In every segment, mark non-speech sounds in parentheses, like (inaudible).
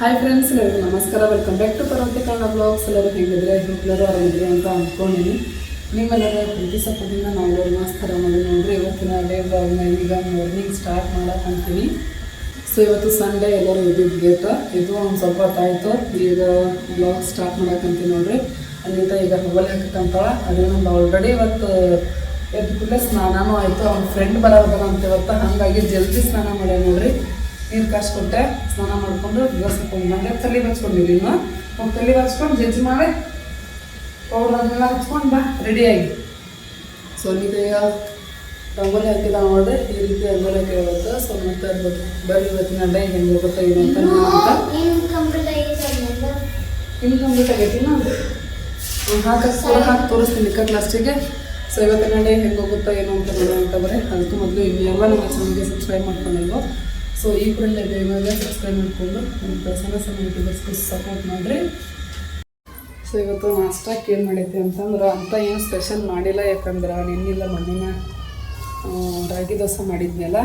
Hi friends ಎಲ್ಲರಿಗೂ ನಮಸ್ಕಾರ. Welcome back to Parvathi Kannada blogs ಎಲ್ಲರೂ ಹೇಗಿದ್ರೆ ಎಲ್ಲರೂ ಆರಾಮಿದ್ರೆ ಅಂತ ಅಂದ್ಕೊಂಡಿನಿ. ನಿಮ್ಮೆಲ್ಲರ ಪ್ರೀತಿ ಸಪೋರ್ಟಿಂದ ನಾವು ನಮಸ್ಕಾರ ಮಾಡಿ ನೋಡಿರಿ. ಇವತ್ತಿನ ಡೇ ಬ್ಲಾಗ್ನ ಈಗ ಮಾರ್ನಿಂಗ್ ಸ್ಟಾರ್ಟ್ ಮಾಡಕ್ಕಂತೀನಿ ಸೊ ಇವತ್ತು ಸಂಡೇ ಎಲ್ಲರೂ ಇದ್ದಿದ್ದು ಗೇಟ್ ಇದು ಒಂದು ಸ್ವಲ್ಪ ಹೊತ್ತಾಯಿತು ಈಗ ಬ್ಲಾಗ್ ಸ್ಟಾರ್ಟ್ ಮಾಡಕ್ಕಂತೀನಿ ನೋಡಿರಿ. ಅಲ್ಲಿಂದ ಈಗ ಮೊಬೈಲ್ ಹಾಕಕ್ಕಂತಾಳ ಅದೇ ನಮ್ದು ಆಲ್ರೆಡಿ ಇವತ್ತು ಎದ್ದು ಕೂಡಲೇ ಸ್ನಾನನೂ ಆಯಿತು. ಅವ್ನ ಫ್ರೆಂಡ್ ಬರೋದಾರ ಅಂತ ಇವತ್ತು. ಹಾಗಾಗಿ ಜಲ್ದಿ ಸ್ನಾನ ಮಾಡ್ಯ ನೋಡ್ರಿ. ನೀರು ಕಾಸ್ಕೊಟ್ಟೆ ಸ್ನಾನ ಮಾಡಿಕೊಂಡು ದಿವಸಕ್ಕೆ ಹೋಗಿ ಬಂದೆ ತಲೆ ಬಚ್ಕೊಂಡಿರಿ ಇನ್ನು ಹೋಗಿ ತಲೆ ಬಚ್ಕೊಂಡು ಜಜ್ಜಿ ಮಾಡಿ ಪೌಡರ್ ಅದನ್ನೆಲ್ಲ ಹಚ್ಕೊಂಡು ಬಾ ರೆಡಿಯಾಗಿ ಸೊ ಈಗ ರಂಗೋಲಿ ಹಾಕಿದ ನೋಡ್ರಿ ಈ ರೀತಿ ರಂಗೋಲಿ ಹಾಕಿರೋದು ಸೊ ಮತ್ತೆ ಇರ್ಬೋದು ಬರೀ ಇವತ್ತಿನ ಡೇ ಹೆಂಗೆ ಹೋಗುತ್ತಾ ಏನು ಅಂತ ಅಂತ ಇನ್ ಕಂಪ್ಲೀಟ್ ಆಗಿದೆ ಇನ್ನು ಕಂಪ್ಲೀಟ್ ಆಗೈತಿ ನಾನು ಹಾಕಿ ಹಾಕಿ ತೋರಿಸ್ತೀನಿ ಕಟ್ ಲಾಸ್ಟಿಗೆ ಸೊ ಇವತ್ತಿನ ಅಡ್ಡ ಹೆಂಗೆ ಹೋಗುತ್ತಾ ಏನು ಅಂತ ನೋಡೋಣ ಅಂತ ಬರೀ ಅದಕ್ಕೂ ಮೊದಲು ಇನ್ನೆಲ್ಲ ನಮ್ಮ ಚಾನಲ್ಗೆ ಸಬ್ಸ್ಕ್ರೈಬ್ ಮಾಡ್ಕೊಂಡಿಲ್ವೋ ಸೊ ಕೂಡಲೇ ಬೇಗ ಸಬ್ಸ್ಕ್ರೈಬ್ ಮಾಡಿಕೊಂಡು ನಮ್ಮ ಪ್ರಸನ್ನ ಸಣ್ಣ ಯೂಟ್ಯೂಬರ್ಸ್ಗೂ ಸಪೋರ್ಟ್ ಮಾಡಿರಿ. ಸೊ ಇವತ್ತು ನಾಷ್ಟಕ್ಕೆ ಏನು ಮಾಡಿದ್ದೆ ಅಂತಂದ್ರೆ ಅಂತ ಏನು ಸ್ಪೆಷಲ್ ಮಾಡಿಲ್ಲ, ಯಾಕಂದ್ರೆ ನಿನ್ನಿಲ್ಲ ಮಣ್ಣಿನ ರಾಗಿ ದೋಸೆ ಮಾಡಿದ್ನಲ್ಲ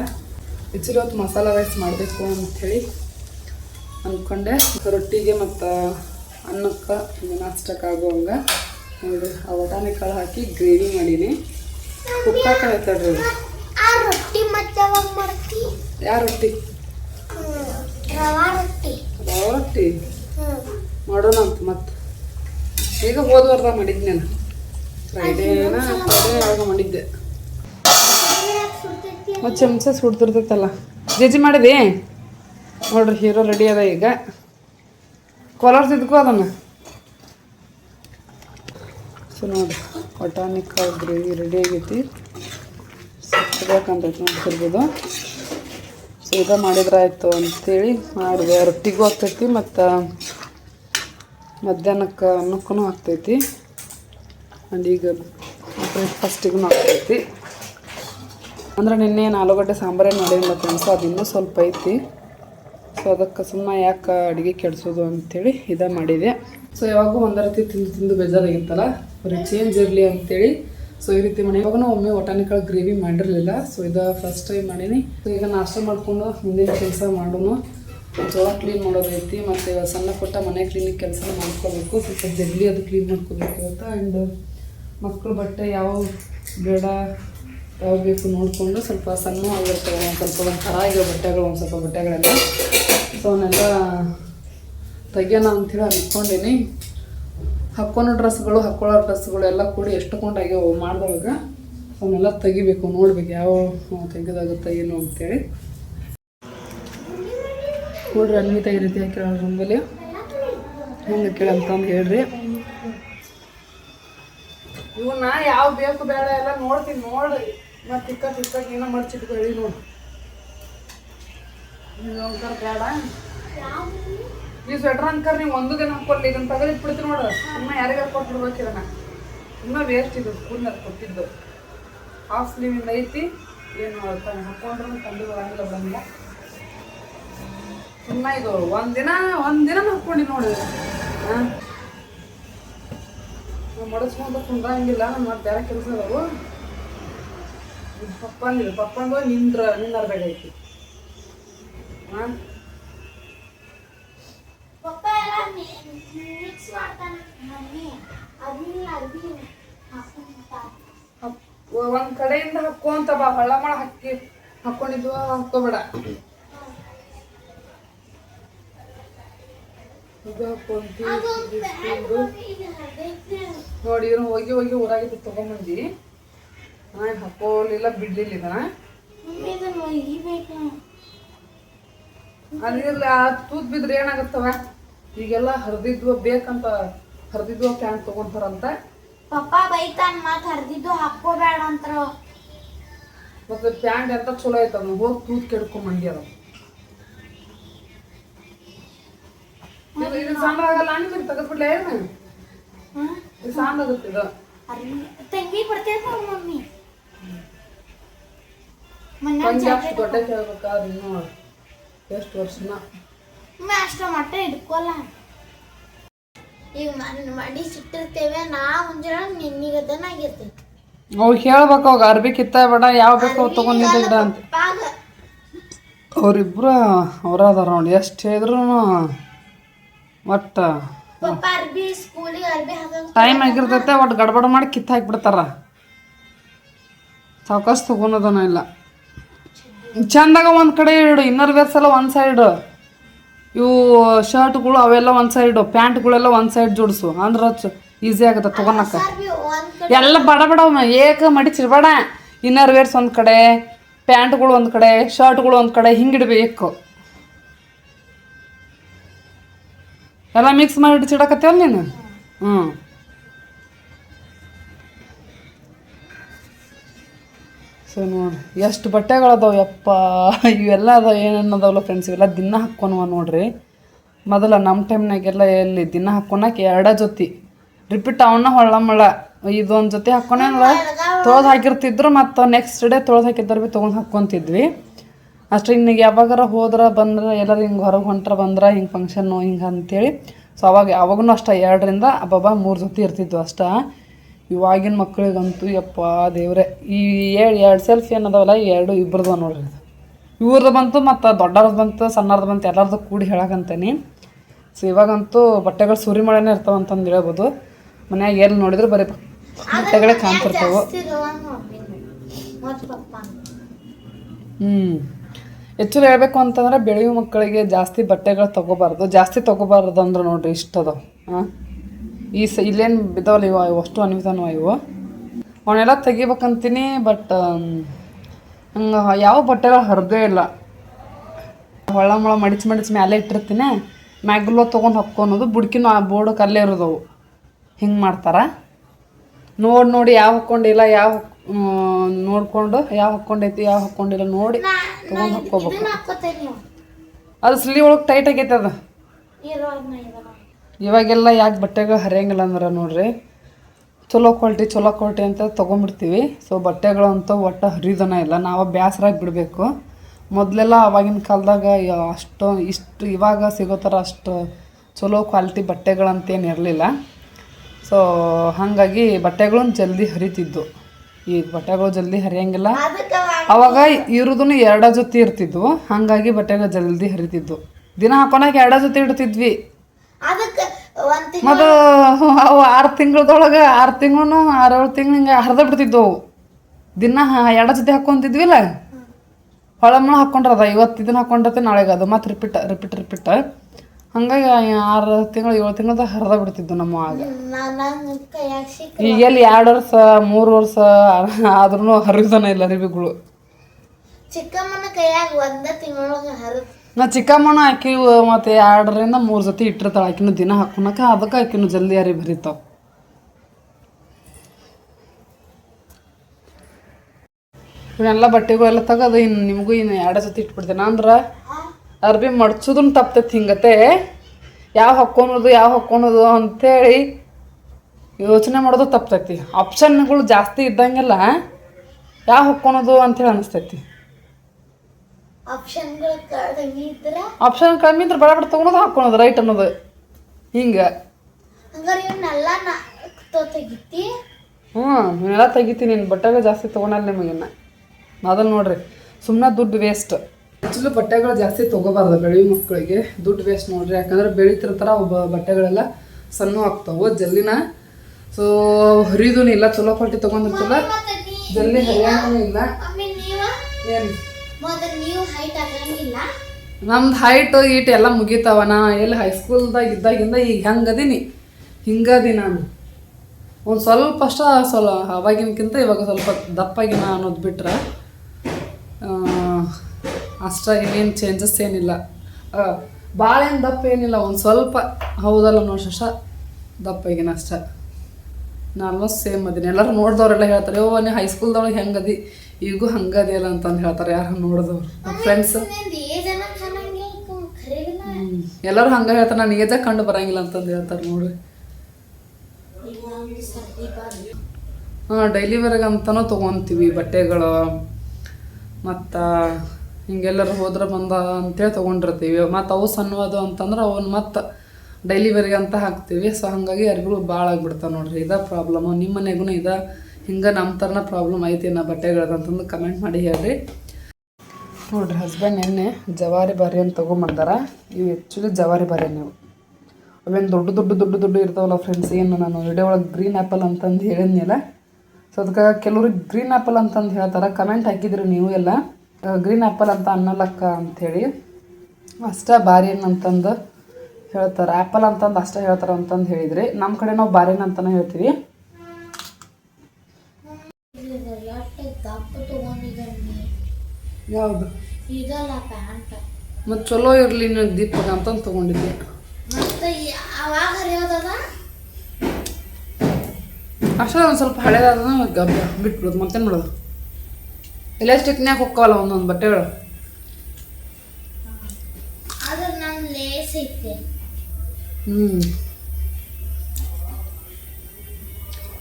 ಆ್ಯಕ್ಚುಲಿ ಹೊತ್ತು ಮಸಾಲ ರೈಸ್ ಮಾಡಬೇಕು ಅಂಥೇಳಿ ಅಂದ್ಕೊಂಡೆ ರೊಟ್ಟಿಗೆ ಮತ್ತು ಅನ್ನಕ್ಕೆ ಇದು ನಾಷ್ಟಕ್ಕೆ ಆಗುವಂಗೆ ನೋಡಿ, ಆ ವಟಾಣಿ ಕಾಳು ಹಾಕಿ ಗ್ರೇವಿ ಮಾಡೀನಿ. ಕುಕ್ಕಾಕ ಹೇಳ್ತಾಡ್ರಿ ಇದು. ಆ ರೊಟ್ಟಿ ಮತ್ತೆ ಯಾವಾಗ ಮಾಡ್ತಿ? ಯಾವ ರೊಟ್ಟಿ? ರವಾ ರೊಟ್ಟಿ. ರವಾ ರೊಟ್ಟಿ. ಮಾಡೋಣ ಅಂತ ಮತ್ತೆ ಈಗ ಹೋದ ವಾರದ ನಾನು. ಫ್ರೈಡೇನ ಫ್ರೈಡೇ ಯಾವಾಗ ಮಾಡಿದ್ದೆ? ಮತ್ತು ಚಮಚ ಸುಡ್ತಿರ್ತೈತಲ್ಲ ಜಜ್ಜಿ ಮಾಡಿದೆ? ನೋಡ್ರಿ ಹೀರೋ ರೆಡಿ ಅದ ಈಗ. ಕೊಲಾರ್ ತಿದ್ಕೋ ಅದನ್ನ. ಸೊ ನೋಡ್ರಿ ಬಟಾಣಿ ಕಾಳು ಗ್ರೇವಿ ರೆಡಿ ಆಗೈತಿ. ಸಕ್ಕಬೇಕಂತೈತಿ ಮಾಡ್ತಿರ್ಬೋದು ಸೊ ಇದು ಮಾಡಿದ್ರೆ ಆಯಿತು ಅಂಥೇಳಿ ಮಾಡಿದೆ. ರೊಟ್ಟಿಗೂ ಆಗ್ತೈತಿ ಮತ್ತು ಮಧ್ಯಾಹ್ನಕ್ಕೆ ಅನ್ನಕ್ಕೂ ಆಗ್ತೈತಿ. ಆ್ಯಂಡ್ ಈಗ ಬ್ರೇಕ್ಫಾಸ್ಟಿಗೂ ಆಗ್ತೈತಿ. ಅಂದ್ರೆ ನಿನ್ನೆ ಏನು ಆಲೂಗಡ್ಡೆ ಸಾಂಬಾರೇ ಮಾಡಿಲ್ಲ ಫ್ರೆಂಡ್ಸು ಅದು ಇನ್ನೂ ಸ್ವಲ್ಪ ಐತಿ. ಸೊ ಅದಕ್ಕೆ ಸುಮ್ಮನೆ ಯಾಕೆ ಅಡುಗೆ ಕೆಡಿಸೋದು ಅಂಥೇಳಿ ಇದ ಮಾಡಿದೆ. ಸೊ ಯಾವಾಗೂ ಒಂದರತಿ ರೀತಿ ತಿಂದು ತಿಂದು ಬೇಜಾರಾಗಿತ್ತಲ್ಲ? ಬರೀ ಚೇಂಜ್ ಇರಲಿ ಅಂತೇಳಿ ಸೊ ಈ ರೀತಿ ಮನೆ ಇವಾಗ ಒಮ್ಮೆ ಒಟಾನಿಕಲ್ ಗ್ರೇವಿ ಮಾಡಿರಲಿಲ್ಲ. ಸೊ ಇದು ಫಸ್ಟ್ ಟೈಮ್ ಮಾಡೀನಿ. ಸೊ ಈಗ ನಾಷ್ಟ ಮಾಡಿಕೊಂಡು ಮುಂದಿನ ಕೆಲಸ ಮಾಡೋನು. ಜೋಳ ಕ್ಲೀನ್ ಮಾಡೋದೈತಿ ಮತ್ತು ಸಣ್ಣ ಪುಟ್ಟ ಮನೆ ಕ್ಲೀನಿಕ್ ಕೆಲಸ ಮಾಡ್ಕೋಬೇಕು. ಸ್ವಲ್ಪ ಜಲ್ದಿ ಅದು ಕ್ಲೀನ್ ಮಾಡ್ಕೋಬೇಕು ಇವತ್ತು ಆ್ಯಂಡ್ ಮಕ್ಕಳು ಬಟ್ಟೆ ಯಾವ ಬೇಡ ಯಾವ ಬೇಕು ನೋಡಿಕೊಂಡು ಸ್ವಲ್ಪ ಸಣ್ಣ ಆಗಿರ್ತವೆ. ಒಂದು ಸ್ವಲ್ಪ ಒಂಥರ ಆಗಿರೋ ಬಟ್ಟೆಗಳು, ಒಂದು ಸ್ವಲ್ಪ ಬಟ್ಟೆಗಳೆಲ್ಲ. ಸೊ ಅವನ್ನೆಲ್ಲ ತೆಗಿಯೋಣ ಅಂತೇಳಿ ಅಂದ್ಕೊಂಡೀನಿ ಹಾಕ್ಕೊಳೋ ಡ್ರೆಸ್ಗಳು ಹಾಕ್ಕೊಳ್ಳೋ ಡ್ರೆಸ್ಗಳು ಎಲ್ಲ ಕೂಡಿ ಎಷ್ಟು ಕೊಂಡು ಆಗ್ಯಾವ ಮಾಡ್ದೊಳಗೆ ಅವನ್ನೆಲ್ಲ ತೆಗಿಬೇಕು, ನೋಡ್ಬೇಕು ಯಾವ ತೆಗೆದಾಗುತ್ತೆ, ಏನು ಅಂತೇಳಿ. ನೋಡ್ರಿ ಅನ್ವಿತ ಈ ರೀತಿ ಹಾಕಿರೋ ಹಿಂಗೆ ಹೆಂಗೆ ಕೇಳಂತಂದು ಹೇಳ್ರಿ. ಇವನ್ನ ಯಾವ ಬೇಕು ಬೇಡ ಎಲ್ಲ ನೋಡ್ತೀನಿ, ನೋಡ್ರಿ. ಮತ್ತೆ ತಿಕ್ಕ ತಿಕ್ಕ ಏನೋ ಮಡ್ಚಿಟ್ಕೊ ಹೇಳಿ ನೋಡಿ. ಬೇಡ. ಈ ಸ್ವೆಟರ್ ಅನ್ಕರ್ ನೀವು ಒಂದು ದಿನ ಕೊಡ್ಲಿ, ಇದನ್ನ ತೆಗೆದು ಬಿಡ್ತೀನಿ ನೋಡು. ಇನ್ನ ಯಾರಿಗಾರು ಕೊಟ್ಬಿಡ್ಬೇಕು ಇದನ್ನ ಸುಮ್ಮನೆ ವೇಸ್ಟ್ ಇದು ಸ್ಕೂಲ್ನಾಗ ಕೊಟ್ಟಿದ್ದು. ಹಾಫ್ ಇಂದ ಐತಿ. ಏನು ಹಾಕೊಂಡ್ರು ತಂದು ಬರಂಗಿಲ್ಲ ಬಂದಿಲ್ಲ. ಸುಮ್ಮನೆ ಇದು ಒಂದಿನ ಒಂದಿನ ಹಾಕೊಂಡಿ ನೋಡಿ. ಹಾಂ? ನಾವು ಮಡಸ್ಕೊಂಡು ಕುಂದ್ರಂಗಿಲ್ಲ ಮತ್ತೆ ಬೇರೆ ಕೆಲಸ ಅದಾವು. ಪಪ್ಪಂದಿಲ್ಲ ಪಪ್ಪಂದು ನಿಂದ್ರ ನಿಂದರ್ಬೇಕಾಯ್ತಿ ಹಾಂ? ಮಿಕ್ಸ್ ಮಾಡ್ತಾನೆ. ಮಮ್ಮಿ ಅದನ್ನ ಅರ್ಬಿ ಹಾಕೊಂಡ್ಬಿಡ್ತಾನೆ. ಒಂದ್ ಕಡೆಯಿಂದ ಹಾಕುವಂತ ಬಾ ಹಳ್ಳ ಮಾಡ ಹಾಕಿ. ಹಾಕೊಂಡಿದ್ವ ಹಾಕೋಬೇಡ. ನೋಡಿ ಇವ್ನು ಹೋಗಿ ಹೋಗಿ ಊರಾಗಿದ್ದು ತಗೊಂಡ್ಬಂದಿ. ಹಾಕೋಲಿಲ್ಲ ಬಿಡ್ಲಿಲ್ಲ ಇದನ್ನ. ಅದಿರ್ಲಿ ಆ ತೂತ್ ಬಿದ್ರೆ ಏನಾಗತ್ತವ? ಈಗೆಲ್ಲ ಹರಿದಿದ್ವ ಬೇಕಂತ ಹರಿದಿದ್ವ ಪ್ಯಾಂಟ್ ತಗೊಂತಾರಂತ ಪಪ್ಪ ಬೈತಾನ ಮಾತ್ ಹರಿದಿದ್ದು ಹಾಕೋಬೇಡ ಅಂತಾರ. ಮತ್ತೆ ಪ್ಯಾಂಟ್ ಎಂತ ಚಲೋ ಐತದ ಹೋಗಿ ತೂತ್ ಕೆಡ್ಕೊಂಡ್ ಮಂಡಿ ಅದ ಇದು ಸಣ್ಣ ಆಗಲ್ಲ ಅನ್ಬೇಕು ತೆಗೆದ್ಬಿಡ್ಲೆ ಏನು? ಹ್ಮ್? ಇದು ಸಣ್ಣ ಆಗುತ್ತೆ ಇದು. ತಂಗಿ ಬರ್ತೈತ ನೋಡ್ ಮಮ್ಮಿ. ದೊಡ್ಡ ಕೇಳ್ಬೇಕಾದ್ರೆ ಇನ್ನೂ ಎಷ್ಟು ವರ್ಷನ? ಅಷ್ಟ ಮಟ್ಟ ಹಿಡ್ಕೊಲ್ಲ. ಈಗ ಮನ್ ಮಡಿ ಸಿಟ್ಟಿರ್ತೇವೆ ನಾ ಮುಂಜಾನೆ ನಿನ್ನಿಗದನ ಆಗಿರ್ತೈತಿ ಅವ್ರು ಹೇಳ್ಬೇಕು ಅವಾಗ ಅರ್ಬಿ ಕಿತ್ತ ಬೇಡ ಯಾವ ಬೇಕು ಅವ್ ತಗೊಂಡಿದ್ದ ಗಿಡ ಅಂತ. ಪಾಗ. ಅವ್ರಿಬ್ರು ಅವ್ರ ಅದಾರ ನೋಡಿ ಎಷ್ಟು ಹೇಳಿದ್ರು ಒಟ್ಟು ಪಪ್ಪ ಅರ್ಬಿ ಸ್ಕೂಲಿಗೆ ಅರ್ಬಿ ಟೈಮ್ ಆಗಿರ್ತೈತೆ ಒಟ್ಟು ಗಡ್ಬಡ ಮಾಡಿ ಕಿತ್ತು ಹಾಕ್ಬಿಡ್ತಾರ. ಸಾಕಷ್ಟು ತಗೊಂಡದನ ಇಲ್ಲ. ಚಂದಾಗ ಒಂದು ಕಡೆ ಇಡು ಇನ್ನರ್ ವೇರ್ಸ್ ಎಲ್ಲ ಒಂದು ಸೈಡ್ ಇವು ಶರ್ಟ್ಗಳು ಅವೆಲ್ಲ ಒಂದು ಸೈಡು ಪ್ಯಾಂಟ್ಗಳೆಲ್ಲ ಒಂದು ಸೈಡ್ ಜೋಡಿಸು. ಅಂದ್ರೆ ಈಸಿ ಆಗುತ್ತೆ ತಗೊಳಕ ಎಲ್ಲ ಬಡ ಬಡ ಏಕ ಏಕ ಮಡಿಚಿರ್ಬೇಡ ಇನ್ನರ್ ವೇರ್ಸ್ ಒಂದು ಕಡೆ, ಪ್ಯಾಂಟ್ಗಳು ಒಂದು ಕಡೆ, ಶರ್ಟ್ಗಳು ಒಂದು ಕಡೆ ಹಿಂಗಿಡ್ಬೇಕು ಎಲ್ಲ ಮಿಕ್ಸ್ ಮಾಡಿ ಇಡ್ಸಿಡಕತ್ತೇವಲ್ಲ ನೀನು? ಹ್ಞೂ ಸೊ ನೋಡಿ, ಎಷ್ಟು ಬಟ್ಟೆಗಳದಾವ ಯಪ್ಪ? ಇವೆಲ್ಲ ಅದಾವ ಏನೇನದಾವಲ್ಲ ಫ್ರೆಂಡ್ಸ್ ಇವೆಲ್ಲ ದಿನ ಹಾಕ್ಕೊನವ ನೋಡ್ರಿ. ಮೊದಲ ನಮ್ಮ ಟೈಮ್ನಾಗೆಲ್ಲ ಎಲ್ಲಿ ದಿನ ಹಾಕ್ಕೊಳಕ್ಕೆ ಎರಡ ಜೊತೆ. ರಿಪೀಟ್ ಅವನ್ನ ಹೊಳ್ಳಮಳ ಇದೊಂದು ಜೊತೆ ಹಾಕ್ಕೊಂಡೆ ಅಂದ್ರೆ ತೊಳ್ದು ಹಾಕಿರ್ತಿದ್ರು ಮತ್ತು ನೆಕ್ಸ್ಟ್ ಡೇ ತೊಳೆದು ಹಾಕಿದ್ರು ಭೀ ತೊಗೊಂಡು ಹಾಕ್ಕೊತಿದ್ವಿ. ಅಷ್ಟೇ ಇನ್ನು ಯಾವಾಗಾರ ಹೋದ್ರೆ, ಬಂದ್ರೆ, ಎಲ್ಲರೂ ಹಿಂಗೆ ಹೊರಗೆ ಹೊಂಟ್ರೆ, ಬಂದ್ರೆ, ಹಿಂಗೆ ಫಂಕ್ಷನ್ನು ಹಿಂಗೆ ಅಂತೇಳಿ. ಸೊ ಅವಾಗ ಅವಾಗೂ ಅಷ್ಟೇ ಎರಡರಿಂದ ಅಬ್ಬಬ್ಬ ಮೂರು ಜೊತೆ ಇರ್ತಿದ್ವು ಅಷ್ಟೇ. ಇವಾಗಿನ ಮಕ್ಳಿಗಂತೂ ಯಪ್ಪ ದೇವ್ರೆ. ಈ ಎರಡು ಎರಡು ಸೆಲ್ಫಿ ಏನದವಲ್ಲ ಎರಡು ಇಬ್ಬರದ ನೋಡ್ರಿ ಇದು. ಇವ್ರದ್ದು ಬಂತು ಮತ್ತು ದೊಡ್ಡವ್ರದ್ದು ಬಂತು ಸಣ್ಣವ್ರದ್ದು ಬಂತು ಎಲ್ಲರದ್ದು ಕೂಡಿ ಹೇಳಕಂತೇನಿ. ಸೊ ಇವಾಗಂತೂ ಬಟ್ಟೆಗಳು ಸುರಿ ಮಳೆನೇ ಇರ್ತಾವ ಅಂತಂದು ಹೇಳ್ಬೋದು. ಮನ್ಯಾಗ ಎಲ್ಲಿ ನೋಡಿದ್ರು ಬರೀ ಬಟ್ಟೆಗಳೇ ಕಾಣ್ತಿರ್ತಾವೆ. ಹ್ಞೂ ಹೆಚ್ಚು ಹೇಳಬೇಕು ಅಂತಂದ್ರೆ ಬೆಳೆಯುವ ಮಕ್ಕಳಿಗೆ ಜಾಸ್ತಿ ಬಟ್ಟೆಗಳು ತಗೋಬಾರ್ದು. ಜಾಸ್ತಿ ತೊಗೋಬಾರ್ದು ಅಂದ್ರೆ ನೋಡ್ರಿ ಇಷ್ಟದ. ಹಾಂ? ಈ ಸ ಇಲ್ಲೇನು ಬಿದ್ದಾವಲ್ಲ ಇವ ಇವು ಅಷ್ಟು ಅನ್ವಿತಾನವ ಇವು. ಅವನ್ನೆಲ್ಲ ತೆಗಿಬೇಕಂತೀನಿ ಬಟ್ ಹಂಗೆ ಯಾವ ಬಟ್ಟೆಗಳು ಹರಿದೇ ಇಲ್ಲ. ಹೊಳ ಮೊಳ ಮಡಿಚ್ ಮಡಿಚಿ ಮ್ಯಾಲೆ ಇಟ್ಟಿರ್ತೀನಿ ಮ್ಯಾಗ್ಲೋ ತೊಗೊಂಡು ಹಾಕ್ಕೊಳೋದು ಬುಡ್ಕಿನೂ ಆ ಬೋರ್ಡಕ್ಕೆ ಅಲ್ಲೇ ಇರೋದವು. ಹಿಂಗೆ ಮಾಡ್ತಾರೆ. ನೋಡಿ ನೋಡಿ ಯಾವ ಹಾಕ್ಕೊಂಡಿಲ್ಲ ಯಾವ ನೋಡಿಕೊಂಡು ಯಾವ ಹಾಕ್ಕೊಂಡೈತಿ ಯಾವ ಹಾಕ್ಕೊಂಡಿಲ್ಲ ನೋಡಿ ತೊಗೊಂಡು ಹಾಕ್ಕೋಬೇಕು. ಅದು ಸ್ಲೀವ್ ಒಳಗೆ ಟೈಟ್ ಆಗೈತೆ ಅದು. ಇವಾಗೆಲ್ಲ ಯಾಕೆ ಬಟ್ಟೆಗಳು ಹರಿಯಂಗಿಲ್ಲ ಅಂದ್ರೆ ನೋಡ್ರಿ, ಚಲೋ ಕ್ವಾಲಿಟಿ ಚಲೋ ಕ್ವಾಲಿಟಿ ಅಂತ ತೊಗೊಂಬಿಡ್ತೀವಿ ಸೊ ಬಟ್ಟೆಗಳು ಅಂತ ಒಟ್ಟು ಹರಿದನ ಇಲ್ಲ. ನಾವು ಬೇಸರಾಗಿ ಬಿಡಬೇಕು. ಮೊದಲೆಲ್ಲ ಅವಾಗಿನ ಕಾಲದಾಗ ಅಷ್ಟು, ಇಷ್ಟು ಇವಾಗ ಸಿಗೋ ಥರ ಅಷ್ಟು ಚಲೋ ಕ್ವಾಲಿಟಿ ಬಟ್ಟೆಗಳಂತೇನು ಇರಲಿಲ್ಲ. ಸೊ ಹಾಗಾಗಿ ಬಟ್ಟೆಗಳು ಜಲ್ದಿ ಹರಿತಿದ್ದು. ಈ ಬಟ್ಟೆಗಳು ಜಲ್ದಿ ಹರಿಯಂಗಿಲ್ಲ. ಅವಾಗ ಇರೋದನ್ನು ಎರಡ ಜೊತೆ ಇರ್ತಿದ್ವು. ಹಾಗಾಗಿ ಬಟ್ಟೆಗಳು ಜಲ್ದಿ ಹರಿತಿದ್ವು ದಿನ ಹಾಕೊಳಕ್ಕೆ ಎರಡ ಜೊತೆ ಇಡ್ತಿದ್ವಿ. ಅದಕ್ಕೆ ಮತ್ತು ಅವು ಆರು ತಿಂಗಳದೊಳಗೆ ಆರು ತಿಂಗಳು ಆರು ಏಳು ತಿಂಗಳು ಹಿಂಗೆ ಹರಿದ ಬಿಡ್ತಿದ್ವು ಅವು ದಿನ ಎರಡ ಜೊತೆ ಹಾಕ್ಕೊಂತಿದ್ವಿಲ್ಲ? ಹೊಳಮಳ ಹಾಕ್ಕೊಂಡ್ರದ ಇವತ್ತು ಇದನ್ನ ಹಾಕ್ಕೊಂಡತ್ತೆ ನಾಳೆಗೆ ಅದು. ಮತ್ತು ರಿಪೀಟ್ ರಿಪೀಟ್ ರಿಪೀಟ್ ಹಂಗಾಗಿ ಆರು ತಿಂಗಳು ಏಳು ತಿಂಗಳದ ಹರಿದ ಬಿಡ್ತಿದ್ವು ನಮ್ಮ ಆಗ. ಈಗ ಎಲ್ಲಿ ಎರಡು ವರ್ಷ ಮೂರು ವರ್ಷ ಆದ್ರೂ ಹರಿದನ ಇಲ್ಲ ಅರಿವಿಗಳು. ಚಿಕ್ಕಮ್ಮನ ಕೈಯಾಗ ಒಂದ ತಿಂಗಳೊಳಗ ಹರಿದ್. ನಾ ಚಿಕ್ಕಮ್ಮನ ಆಕಿ ಮತ್ತು ಎರಡರಿಂದ ಮೂರು ಜೊತೆ ಇಟ್ಟಿರ್ತಾಳೆ. ಆಕಿನ ದಿನ ಹಾಕೊಳಕ ಅದಕ್ಕೆ ಆಕಿನ ಜಲ್ದಿ ಯಾರಿ ಬರಿತಾವ. ಇವನ್ನೆಲ್ಲ ಬಟ್ಟೆಗಳೆಲ್ಲ ತಗದು ಇನ್ನು ನಿಮಗೂ ಇನ್ನು ಎರಡು ಜೊತೆ ಇಟ್ಬಿಡ್ತೇನೆ. ಅಂದ್ರೆ ಅರ್ಬಿ ಮಡ್ಸೋದನ್ನ ತಪ್ತೈತಿ ಹಿಂಗತೆ. ಯಾವ ಹಾಕ್ಕೊಳೋದು ಯಾವ ಹಾಕ್ಕೊಳೋದು ಅಂತೇಳಿ ಯೋಚನೆ ಮಾಡೋದು ತಪ್ತೈತಿ. ಆಪ್ಷನ್ಗಳು ಜಾಸ್ತಿ ಇದ್ದಂಗೆಲ್ಲ ಯಾವ ಹಾಕ್ಕೊಳೋದು ಅಂತೇಳಿ ಅನಿಸ್ತೈತಿ. ಆಪ್ಷನ್ಗಳು ಕಡಿಮೆ ಇದ್ರ? ಆಪ್ಷನ್ ಬಡ ಬಡ ತೊಗೊಳೋದು ಹಾಕೊಳೋದು ರೈಟ್ ಅನ್ನೋದು. ಹಿಂಗೆ. ಹಂಗಾರೆ ಇವನ್ನೆಲ್ಲ ನಾ ತೆಗಿತಿ? ಹ್ಞೂ ಇವನ್ನೆಲ್ಲ ತೆಗಿತೀನಿ ನೀನು ಬಟ್ಟೆಗಳು ಜಾಸ್ತಿ ತೊಗೊಳಲ್ಲ ನಿಮಗಿನ್ನ ಮೊದಲು ನೋಡ್ರಿ ಸುಮ್ಮನೆ ದುಡ್ಡು ವೇಸ್ಟ್ ಆ್ಯಕ್ಚುಲಿ ಬಟ್ಟೆಗಳು ಜಾಸ್ತಿ ತೊಗೋಬಾರ್ದು ಬೆಳಿ ಮಕ್ಕಳಿಗೆ. ದುಡ್ಡು ವೇಸ್ಟ್ ನೋಡ್ರಿ ಯಾಕಂದ್ರೆ ಬೆಳೀತಿರ್ತಾರ ಒಬ್ಬ ಬಟ್ಟೆಗಳೆಲ್ಲ ಸಣ್ಣ ಆಗ್ತಾವೆ ಜಲ್ದಿನ ಸೊ ಹರಿದೂ ಇಲ್ಲ ಚಲೋ ಕ್ವಾಲಿಟಿ ತೊಗೊಂಡಿರ್ತಲ್ಲ. ಜಲ್ದಿ ಹರಿಯೋಂಗೂ ಇಲ್ಲ. ಏನು? ನಮ್ದು ಹೈಟ್ ಈಟ್ ಎಲ್ಲ ಮುಗಿತಾವ. ನಾ ಎಲ್ಲಿ ಹೈಸ್ಕೂಲ್ದಾಗ ಇದ್ದಾಗಿಂದ ಈಗ ಹೆಂಗದೀನಿ ಹಿಂಗದಿ ನಾನು. ಒಂದು ಸ್ವಲ್ಪ ಅಷ್ಟ ಸ್ವಲ್ಪ ಅವಾಗಿನಕ್ಕಿಂತ ಇವಾಗ ಸ್ವಲ್ಪ ದಪ್ಪಾಗಿನ ಅನ್ನೋದು ಬಿಟ್ರೆ ಅಷ್ಟ ಇನ್ನೇನು ಚೇಂಜಸ್ ಏನಿಲ್ಲ. ಭಾಳ ಏನು ದಪ್ಪ ಏನಿಲ್ಲ. ಒಂದು ಸ್ವಲ್ಪ, ಹೌದಲ್ಲ ನೋಡಿ ಶಶ? ದಪ್ಪಾಗಿನ ಅಷ್ಟ. ನಾನು ಆಲ್ಮೋಸ್ಟ್ ಸೇಮ್ ಅದೀನಿ. ಎಲ್ಲರೂ ನೋಡಿದವರೆಲ್ಲ ಹೇಳ್ತಾರೆ ಓ ನೀ ಹೈಸ್ಕೂಲ್ದೊಳಗೆ ಹೆಂಗದಿ ಈಗೂ ಹಂಗದಿಯಲ್ಲ ಅಂತಂದು ಹೇಳ್ತಾರೆ ಯಾರು ನೋಡಿದವ್ರು. ನಮ್ಮ ಫ್ರೆಂಡ್ಸ್ ಎಲ್ಲರೂ ಹಂಗೆ ಹೇಳ್ತಾರೆ ನಾನು ಏಜಾಗ ಕಂಡು ಬರಂಗಿಲ್ಲ ಅಂತಂದು ಹೇಳ್ತಾರೆ ನೋಡ್ರಿ. ಹಾಂ ಡೈಲಿ ವೇರ್ಗೆ ಅಂತಲೂ ತೊಗೊತೀವಿ ಬಟ್ಟೆಗಳು. ಮತ್ತು ಹಿಂಗೆಲ್ಲರೂ ಹೋದ್ರೆ ಬಂದ ಅಂತೇಳಿ ತೊಗೊಂಡಿರ್ತೀವಿ. ಮತ್ತು ಅವು ಸಣ್ಣವದು ಅಂತಂದ್ರೆ ಅವನ್ನ ಮತ್ತು ಡೈಲಿ ವೇರ್ಗೆ ಅಂತ ಹಾಕ್ತೀವಿ. ಸೊ ಹಾಗಾಗಿ ಯಾರಿಗೂ ಭಾಳ ಆಗ್ಬಿಡ್ತಾವೆ ನೋಡ್ರಿ. ಇದ ಪ್ರಾಬ್ಲಮ್ಮು ನಿಮ್ಮ ಮನೆಗೂ ಇದ. ಹಿಂಗೆ ನಮ್ಮ ಥರನ ಪ್ರಾಬ್ಲಮ್ ಐತಿ ನಾ ಬಟ್ಟೆಗಳದಂತಂದು ಕಮೆಂಟ್ ಮಾಡಿ ಹೇಳ್ರಿ. ನೋಡ್ರಿ ಹಸ್ಬೆಂಡ್ ನಿನ್ನೆ ಜವಾರಿ ಬಾರಿ ಅಂತ ತೊಗೊಂಬಂದಾರ. ಇವು ಆ್ಯಕ್ಚುಲಿ ಜವಾರಿ ಬಾರಿ ನೀವು ಅವೇನು ದೊಡ್ಡ ದೊಡ್ಡ ದೊಡ್ಡ ದೊಡ್ಡ ಇರ್ತಾವಲ್ಲ ಫ್ರೆಂಡ್ಸ್ ಏನು ನಾನು ವಿಡಿಯೋ ಒಳಗೆ ಗ್ರೀನ್ ಆ್ಯಪಲ್ ಅಂತಂದು ಹೇಳಿದ್ನಲ್ಲ. ಸೊ ಅದಕ್ಕೆ ಕೆಲವ್ರಿಗೆ ಗ್ರೀನ್ ಆ್ಯಪಲ್ ಅಂತಂದು ಹೇಳ್ತಾರೆ. ಕಮೆಂಟ್ ಹಾಕಿದ್ರಿ ನೀವು ಎಲ್ಲ. ಗ್ರೀನ್ ಆ್ಯಪಲ್ ಅಂತ ಅನ್ನಲಕ್ಕ ಅಂಥೇಳಿ ಅಷ್ಟೇ ಬಾರಿ ಅಂತಂದು ಹೇಳ್ತಾರೆ. ಆ್ಯಪಲ್ ಅಂತಂದು ಅಷ್ಟೇ ಹೇಳ್ತಾರೆ ಅಂತಂದು ಹೇಳಿದ್ರಿ. ನಮ್ಮ ಕಡೆ ನಾವು ಬಾರಿನ ಅಂತಲೇ ಹೇಳ್ತೀವಿ. ಯಾವುದು? ಇದಲ್ಲ ಪ್ಯಾಂಟ್. ಮತ್ತು ಚಲೋ ಇರಲಿ ನಿನ್ನ ದೀಪಕ ಅಂತಂದು ತಗೊಂಡಿದ್ದೆ. ಮತ್ತೆ ಅವಾಗ ಹರಿಯೋದದ? ಅಷ್ಟೇ ಒಂದು ಸ್ವಲ್ಪ ಹಳೇದಾದ ಬಿಟ್ಬಿಡೋದು ಮತ್ತೇನು ಮಾಡೋದು? ಎಲಾಸ್ಟಿಕ್ನ್ಯಾಗ ಹೊಕ್ಕವಲ್ಲ ಒಂದೊಂದು ಬಟ್ಟೆಗಳು. ಅದ್ರ ನನ್ನ ಲೇಸ್ ಐತೆ ಹ್ಞೂ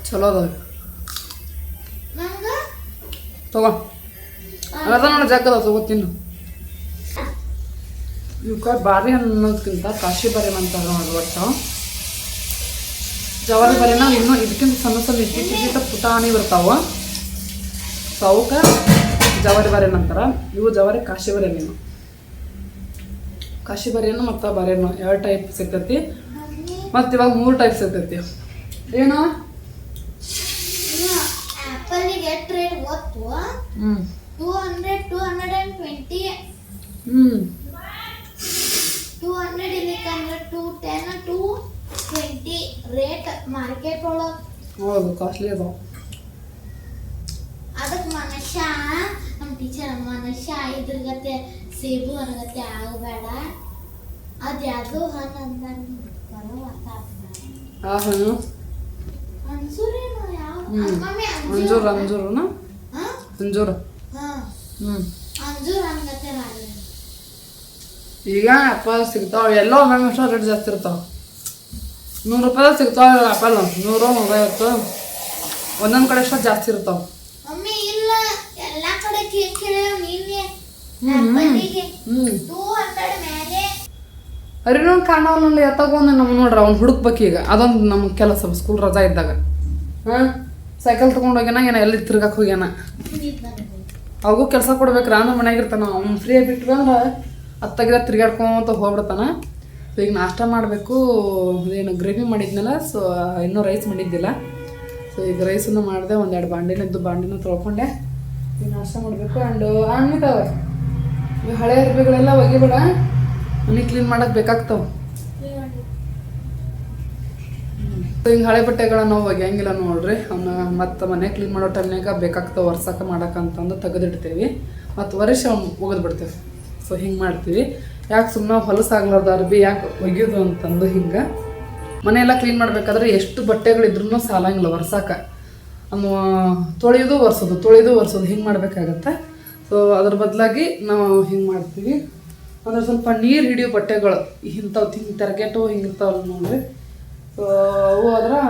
ಚಲೋ ಅದ ತಗೋ. ಅದ ನೋಡಿ ಜಾಗದ ತಗೋ ತಿನ್ನು. ಇವಕ್ಕೆ ಬಾರಿ ಅನ್ನೋದಕ್ಕಿಂತ ಕಾಶಿ ಬಾರಿನ ಅಂತಾರೆ ನೋಡಿ ಒಟ್ಟು. ಜವಾರಿ ಬಾರಿನ ಇನ್ನೂ ಇದಕ್ಕಿಂತ ಸಣ್ಣ ಸಣ್ಣ ಇಟ್ಟಿಟ್ಟಿಟ್ಟ ಪುಟಾಣಿ ಬರ್ತಾವ. ಸೊ ಅವಕ್ಕೆ ಜವಾರಿ ಬಾರಿನ ಅಂತಾರೆ. ಇವು ಜವಾರಿ ಕಾಶಿ ಬಾರಿನ ಇವು ಕಾಶಿ ಬಾರಿನ ಮತ್ತು ಬಾರಿನ ಎರಡು ಟೈಪ್ ಸಿಗ್ತೈತಿ. ಮತ್ತು ಇವಾಗ ಮೂರು ಟೈಪ್ ಸಿಗ್ತೈತಿ. ಏನು? ಹ್ಞೂ two hundred two hundred and twenty ಹ್ಞೂ two hundred ಇಲ್ಲಿಕಂದ್ರೆ two ten two twenty rate market ಒಳಗೆ ಹೌದು ಕಾಸ್ಟ್ಲಿ ಅದಾವ ಅದಕ್ಕೆ ಮನುಷ್ಯ ನಮ್ಮ ಟೀಚರ್ ಮನುಷ್ಯ ಇದ್ರ ಗತೆ ಸೇಬು ಅನ್ನಗತ್ತೆ ಆಗಬೇಡ ಅದು ಯಾವುದು ಹಣ್ಣು ಅಂದಾಗ ಬರೋ ಅರ್ಥ ಆಗ್ಬೇಡ ಆ ಹಣ್ಣು ಅನ್ಸೂರೇನು ಯಾವ ಹ್ಮ್. ಮಮ್ಮಿ ಅಂಜೂರ ಅಂಜೂರನ ಹಾ ಅಂಜೂರ ಹಾ ಹ್ಞೂ ಅಂಜೂರ ಅನ್ನಗತ್ತೆ ಮಾಡಿ ಈಗ ಆ್ಯಪಲ್ ಸಿಗ್ತಾವ? ಎಲ್ಲೋ ಎಷ್ಟೋ ರೇಟ್ ಜಾಸ್ತಿ ಇರ್ತಾವ. ನೂರು ರೂಪಾಯಿ ಸಿಗ್ತಾವ ಆ್ಯಪಲ್ ನೂರು ನೂರೈವತ್ತು. ಒಂದೊಂದು ಕಡೆ ಅಷ್ಟು ಜಾಸ್ತಿ ಇರ್ತಾವ. ಅರಿನ ಕಾಣವಲ್ಲ ಎತ್ತಕೊಂಡು ನಮ್ಮ ನೋಡ್ರಿ ಅವ್ನು ಹುಡುಕ್ಬೇಕು ಈಗ. ಅದೊಂದು ನಮ್ಮ ಕೆಲಸ ಸ್ಕೂಲ್ ರಜಾ ಇದ್ದಾಗ. ಹಾಂ? ಸೈಕಲ್ ತೊಗೊಂಡು ಹೋಗ್ಯಾನ ಏನ ಎಲ್ಲಿ ತಿರ್ಗಕ್ಕೆ ಹೋಗ್ಯಾನ? ಅವಾಗೂ ಕೆಲಸ ಕೊಡ್ಬೇಕು ರಾಮ ಮನ್ಯಾಗ ಇರ್ತಾನ. ಅವ್ನು ಫ್ರೀ ಬಿಟ್ಟು ಅಂದ್ರೆ ಅತ್ತಾಗಿದ ತಿರ್ಗಾಡ್ಕೊಂತ ಹೋಗ್ಬಿಡ್ತಾನ. ಈಗ ನಾಷ್ಟ ಮಾಡಬೇಕು. ಏನು ಗ್ರೇವಿ ಮಾಡಿದ್ನಲ್ಲ ಸೊ ಇನ್ನೂ ರೈಸ್ ಮಾಡಿದ್ದಿಲ್ಲ. ಸೊ ಈಗ ರೈಸನ್ನು ಮಾಡಿದೆ, ಒಂದೆರಡು ಬಾಂಡಿನದ್ದು ಬಾಂಡಿನ ತೊಳ್ಕೊಂಡೆ. ಈಗ ನಾಷ್ಟ ಮಾಡಬೇಕು. ಆ್ಯಂಡ್ ಹಣ್ಣಿದ್ದಾವೆ ಈಗ ಹಳೆ ಅರ್ಬಿಗಳೆಲ್ಲ ಒಗಿಬೇಡ. ಮನೆ ಕ್ಲೀನ್ ಮಾಡಕ್ಕೆ ಬೇಕಾಗ್ತಾವೆ. ಹಿಂಗೆ ಹಳೆ ಬಟ್ಟೆಗಳನ್ನು ಒಗ್ಯಂಗಿಲ್ಲ ನೋಡ್ರಿ. ಅವನ್ನ ಮತ್ತೆ ಮನೆ ಕ್ಲೀನ್ ಮಾಡೋ ಟೈಮ್ನಾಗ ಬೇಕಾಗ್ತಾವೆ ವರ್ಷಕ್ಕೆ ಮಾಡಕ್ಕಂತಂದು ತೆಗೆದಿಡ್ತೇವೆ. ಮತ್ತು ವರ್ಷ ಒಗೆದು ಬಿಡ್ತೇವೆ. ಸೊ ಹಿಂಗೆ ಮಾಡ್ತೀವಿ. ಯಾಕೆ ಸುಮ್ಮನೆ ಹೊಲಸಾಗ್ಲಾರ್ದು ಅರ್ಬಿ, ಯಾಕೆ ಒಗೆಯೋದು ಅಂತಂದು ಹಿಂಗೆ. ಮನೆಯೆಲ್ಲ ಕ್ಲೀನ್ ಮಾಡಬೇಕಾದ್ರೆ ಎಷ್ಟು ಬಟ್ಟೆಗಳಿದ್ರೂ ಸಾಲಂಗಿಲ್ಲ ವರ್ಷಕ್ಕೆ ಅನ್ನು ತೊಳೆಯೋದು ಒರೆಸೋದು ತೊಳೆಯೋದು ಒರೆಸೋದು ಹಿಂಗೆ ಮಾಡಬೇಕಾಗತ್ತೆ. ಸೊ ಅದ್ರ ಬದಲಾಗಿ ನಾವು ಹಿಂಗೆ ಮಾಡ್ತೀವಿ. ಅಂದ್ರೆ ಸ್ವಲ್ಪ ನೀರು ಹಿಡಿಯೋ ಬಟ್ಟೆಗಳು, ಇಂಥವು ಹಿಂಗೆ ತೆರಗೆಟು ಹಿಂಗೆ ಇರ್ತಾವಲ್ಲ ನೋಡ್ರಿ. ಸೊ ಅವು ಆದ್ರೆ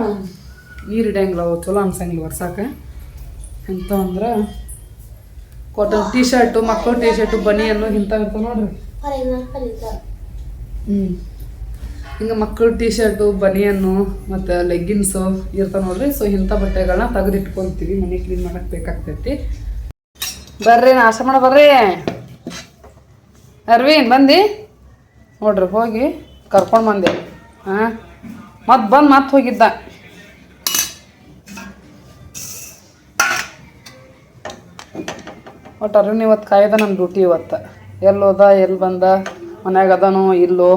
ನೀರು ಹಿಡಿಯಂಗಿಲ್ಲ ಅವು ಚಲೋ ಅನ್ಸಂಗಿಲ್ಲ ಒರ್ಸಾಕೆ. ಎಂತ ಅಂದ್ರೆ ಕಾಟನ್ ಟೀ ಶರ್ಟು ಮಕ್ಕಳು ಟೀ ಶರ್ಟು ಬನಿಯನ್ನು ಇಂಥವು ಇರ್ತಾವೆ ನೋಡ್ರಿ. ಹ್ಞೂ ಹಿಂಗೆ ಮಕ್ಕಳು ಟೀ ಶರ್ಟು ಬನಿಯನ್ನು ಮತ್ತು ಲೆಗ್ಗಿನ್ಸು ಇರ್ತಾವೆ ನೋಡ್ರಿ. ಸೊ ಇಂಥ ಬಟ್ಟೆಗಳನ್ನ ತೆಗೆದಿಟ್ಕೊತೀವಿ, ಮನೆ ಕ್ಲೀನ್ ಮಾಡಕ್ಕೆ ಬೇಕಾಗ್ತೈತಿ. ಬರ್ರಿ ನಾಶ ಮಾಡ ಬರ್ರಿ. ಅರ್ವಿನ್ ಬಂದು? ನೋಡ್ರಿ, ಹೋಗಿ ಕರ್ಕೊಂಡು ಬಂದೆ. ಹಾಂ? ಮತ್ತೆ ಬಂದು ಮತ್ತೆ ಹೋಗಿದ್ದ. ಒಟ್ಟು ಅರುಣ್ ಇವತ್ತು ಕಾಯ್ದ ನನ್ನ ಡ್ಯೂಟಿ ಇವತ್ತು. ಎಲ್ಲಿ ಹೋದ ಎಲ್ಲಿ ಬಂದ, ಮನ್ಯಾಗ ಅದನೋ, ಇಲ್ಲೋ,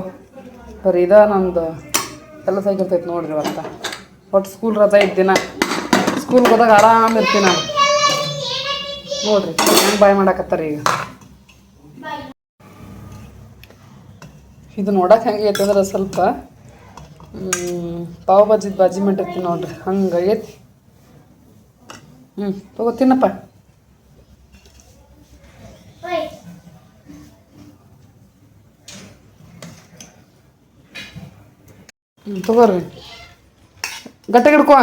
ಬರೀ ಇದ ನಂದು ಕೆಲಸ ಆಗಿರ್ತೈತೆ ನೋಡ್ರಿ ಇವತ್ತು. ಒಟ್ಟು ಸ್ಕೂಲ್ ರಜಾ ಇದ್ದಿನ ಸ್ಕೂಲ್ಗೆ ಹೋದಾಗ ಆರಾಮ ಇರ್ತೀನಿ ನಾನು. ನೋಡ್ರಿ, ಹೆಂಗೆ ಬಾಯ್ ಮಾಡಾಕತ್ತಾರ ಈಗ. ಇದು ನೋಡಕ್ಕೆ ಹೆಂಗೆ ಐತೆ ಅಂದ್ರೆ ಸ್ವಲ್ಪ ಪಾವ್ ಭಾಜಿದ ಬಾಜಿ ಮಾಡಿರ್ತೀನಿ ನೋಡ್ರಿ. ಹಂಗೆ ಆಗೈತಿ. ಹ್ಞೂ ತಗೋ ತಿನ್ನಪ್ಪ. ಹ್ಞೂ ತಗೋರಿ. ಗಟ್ಟೆ ಹಿಡ್ಕೋ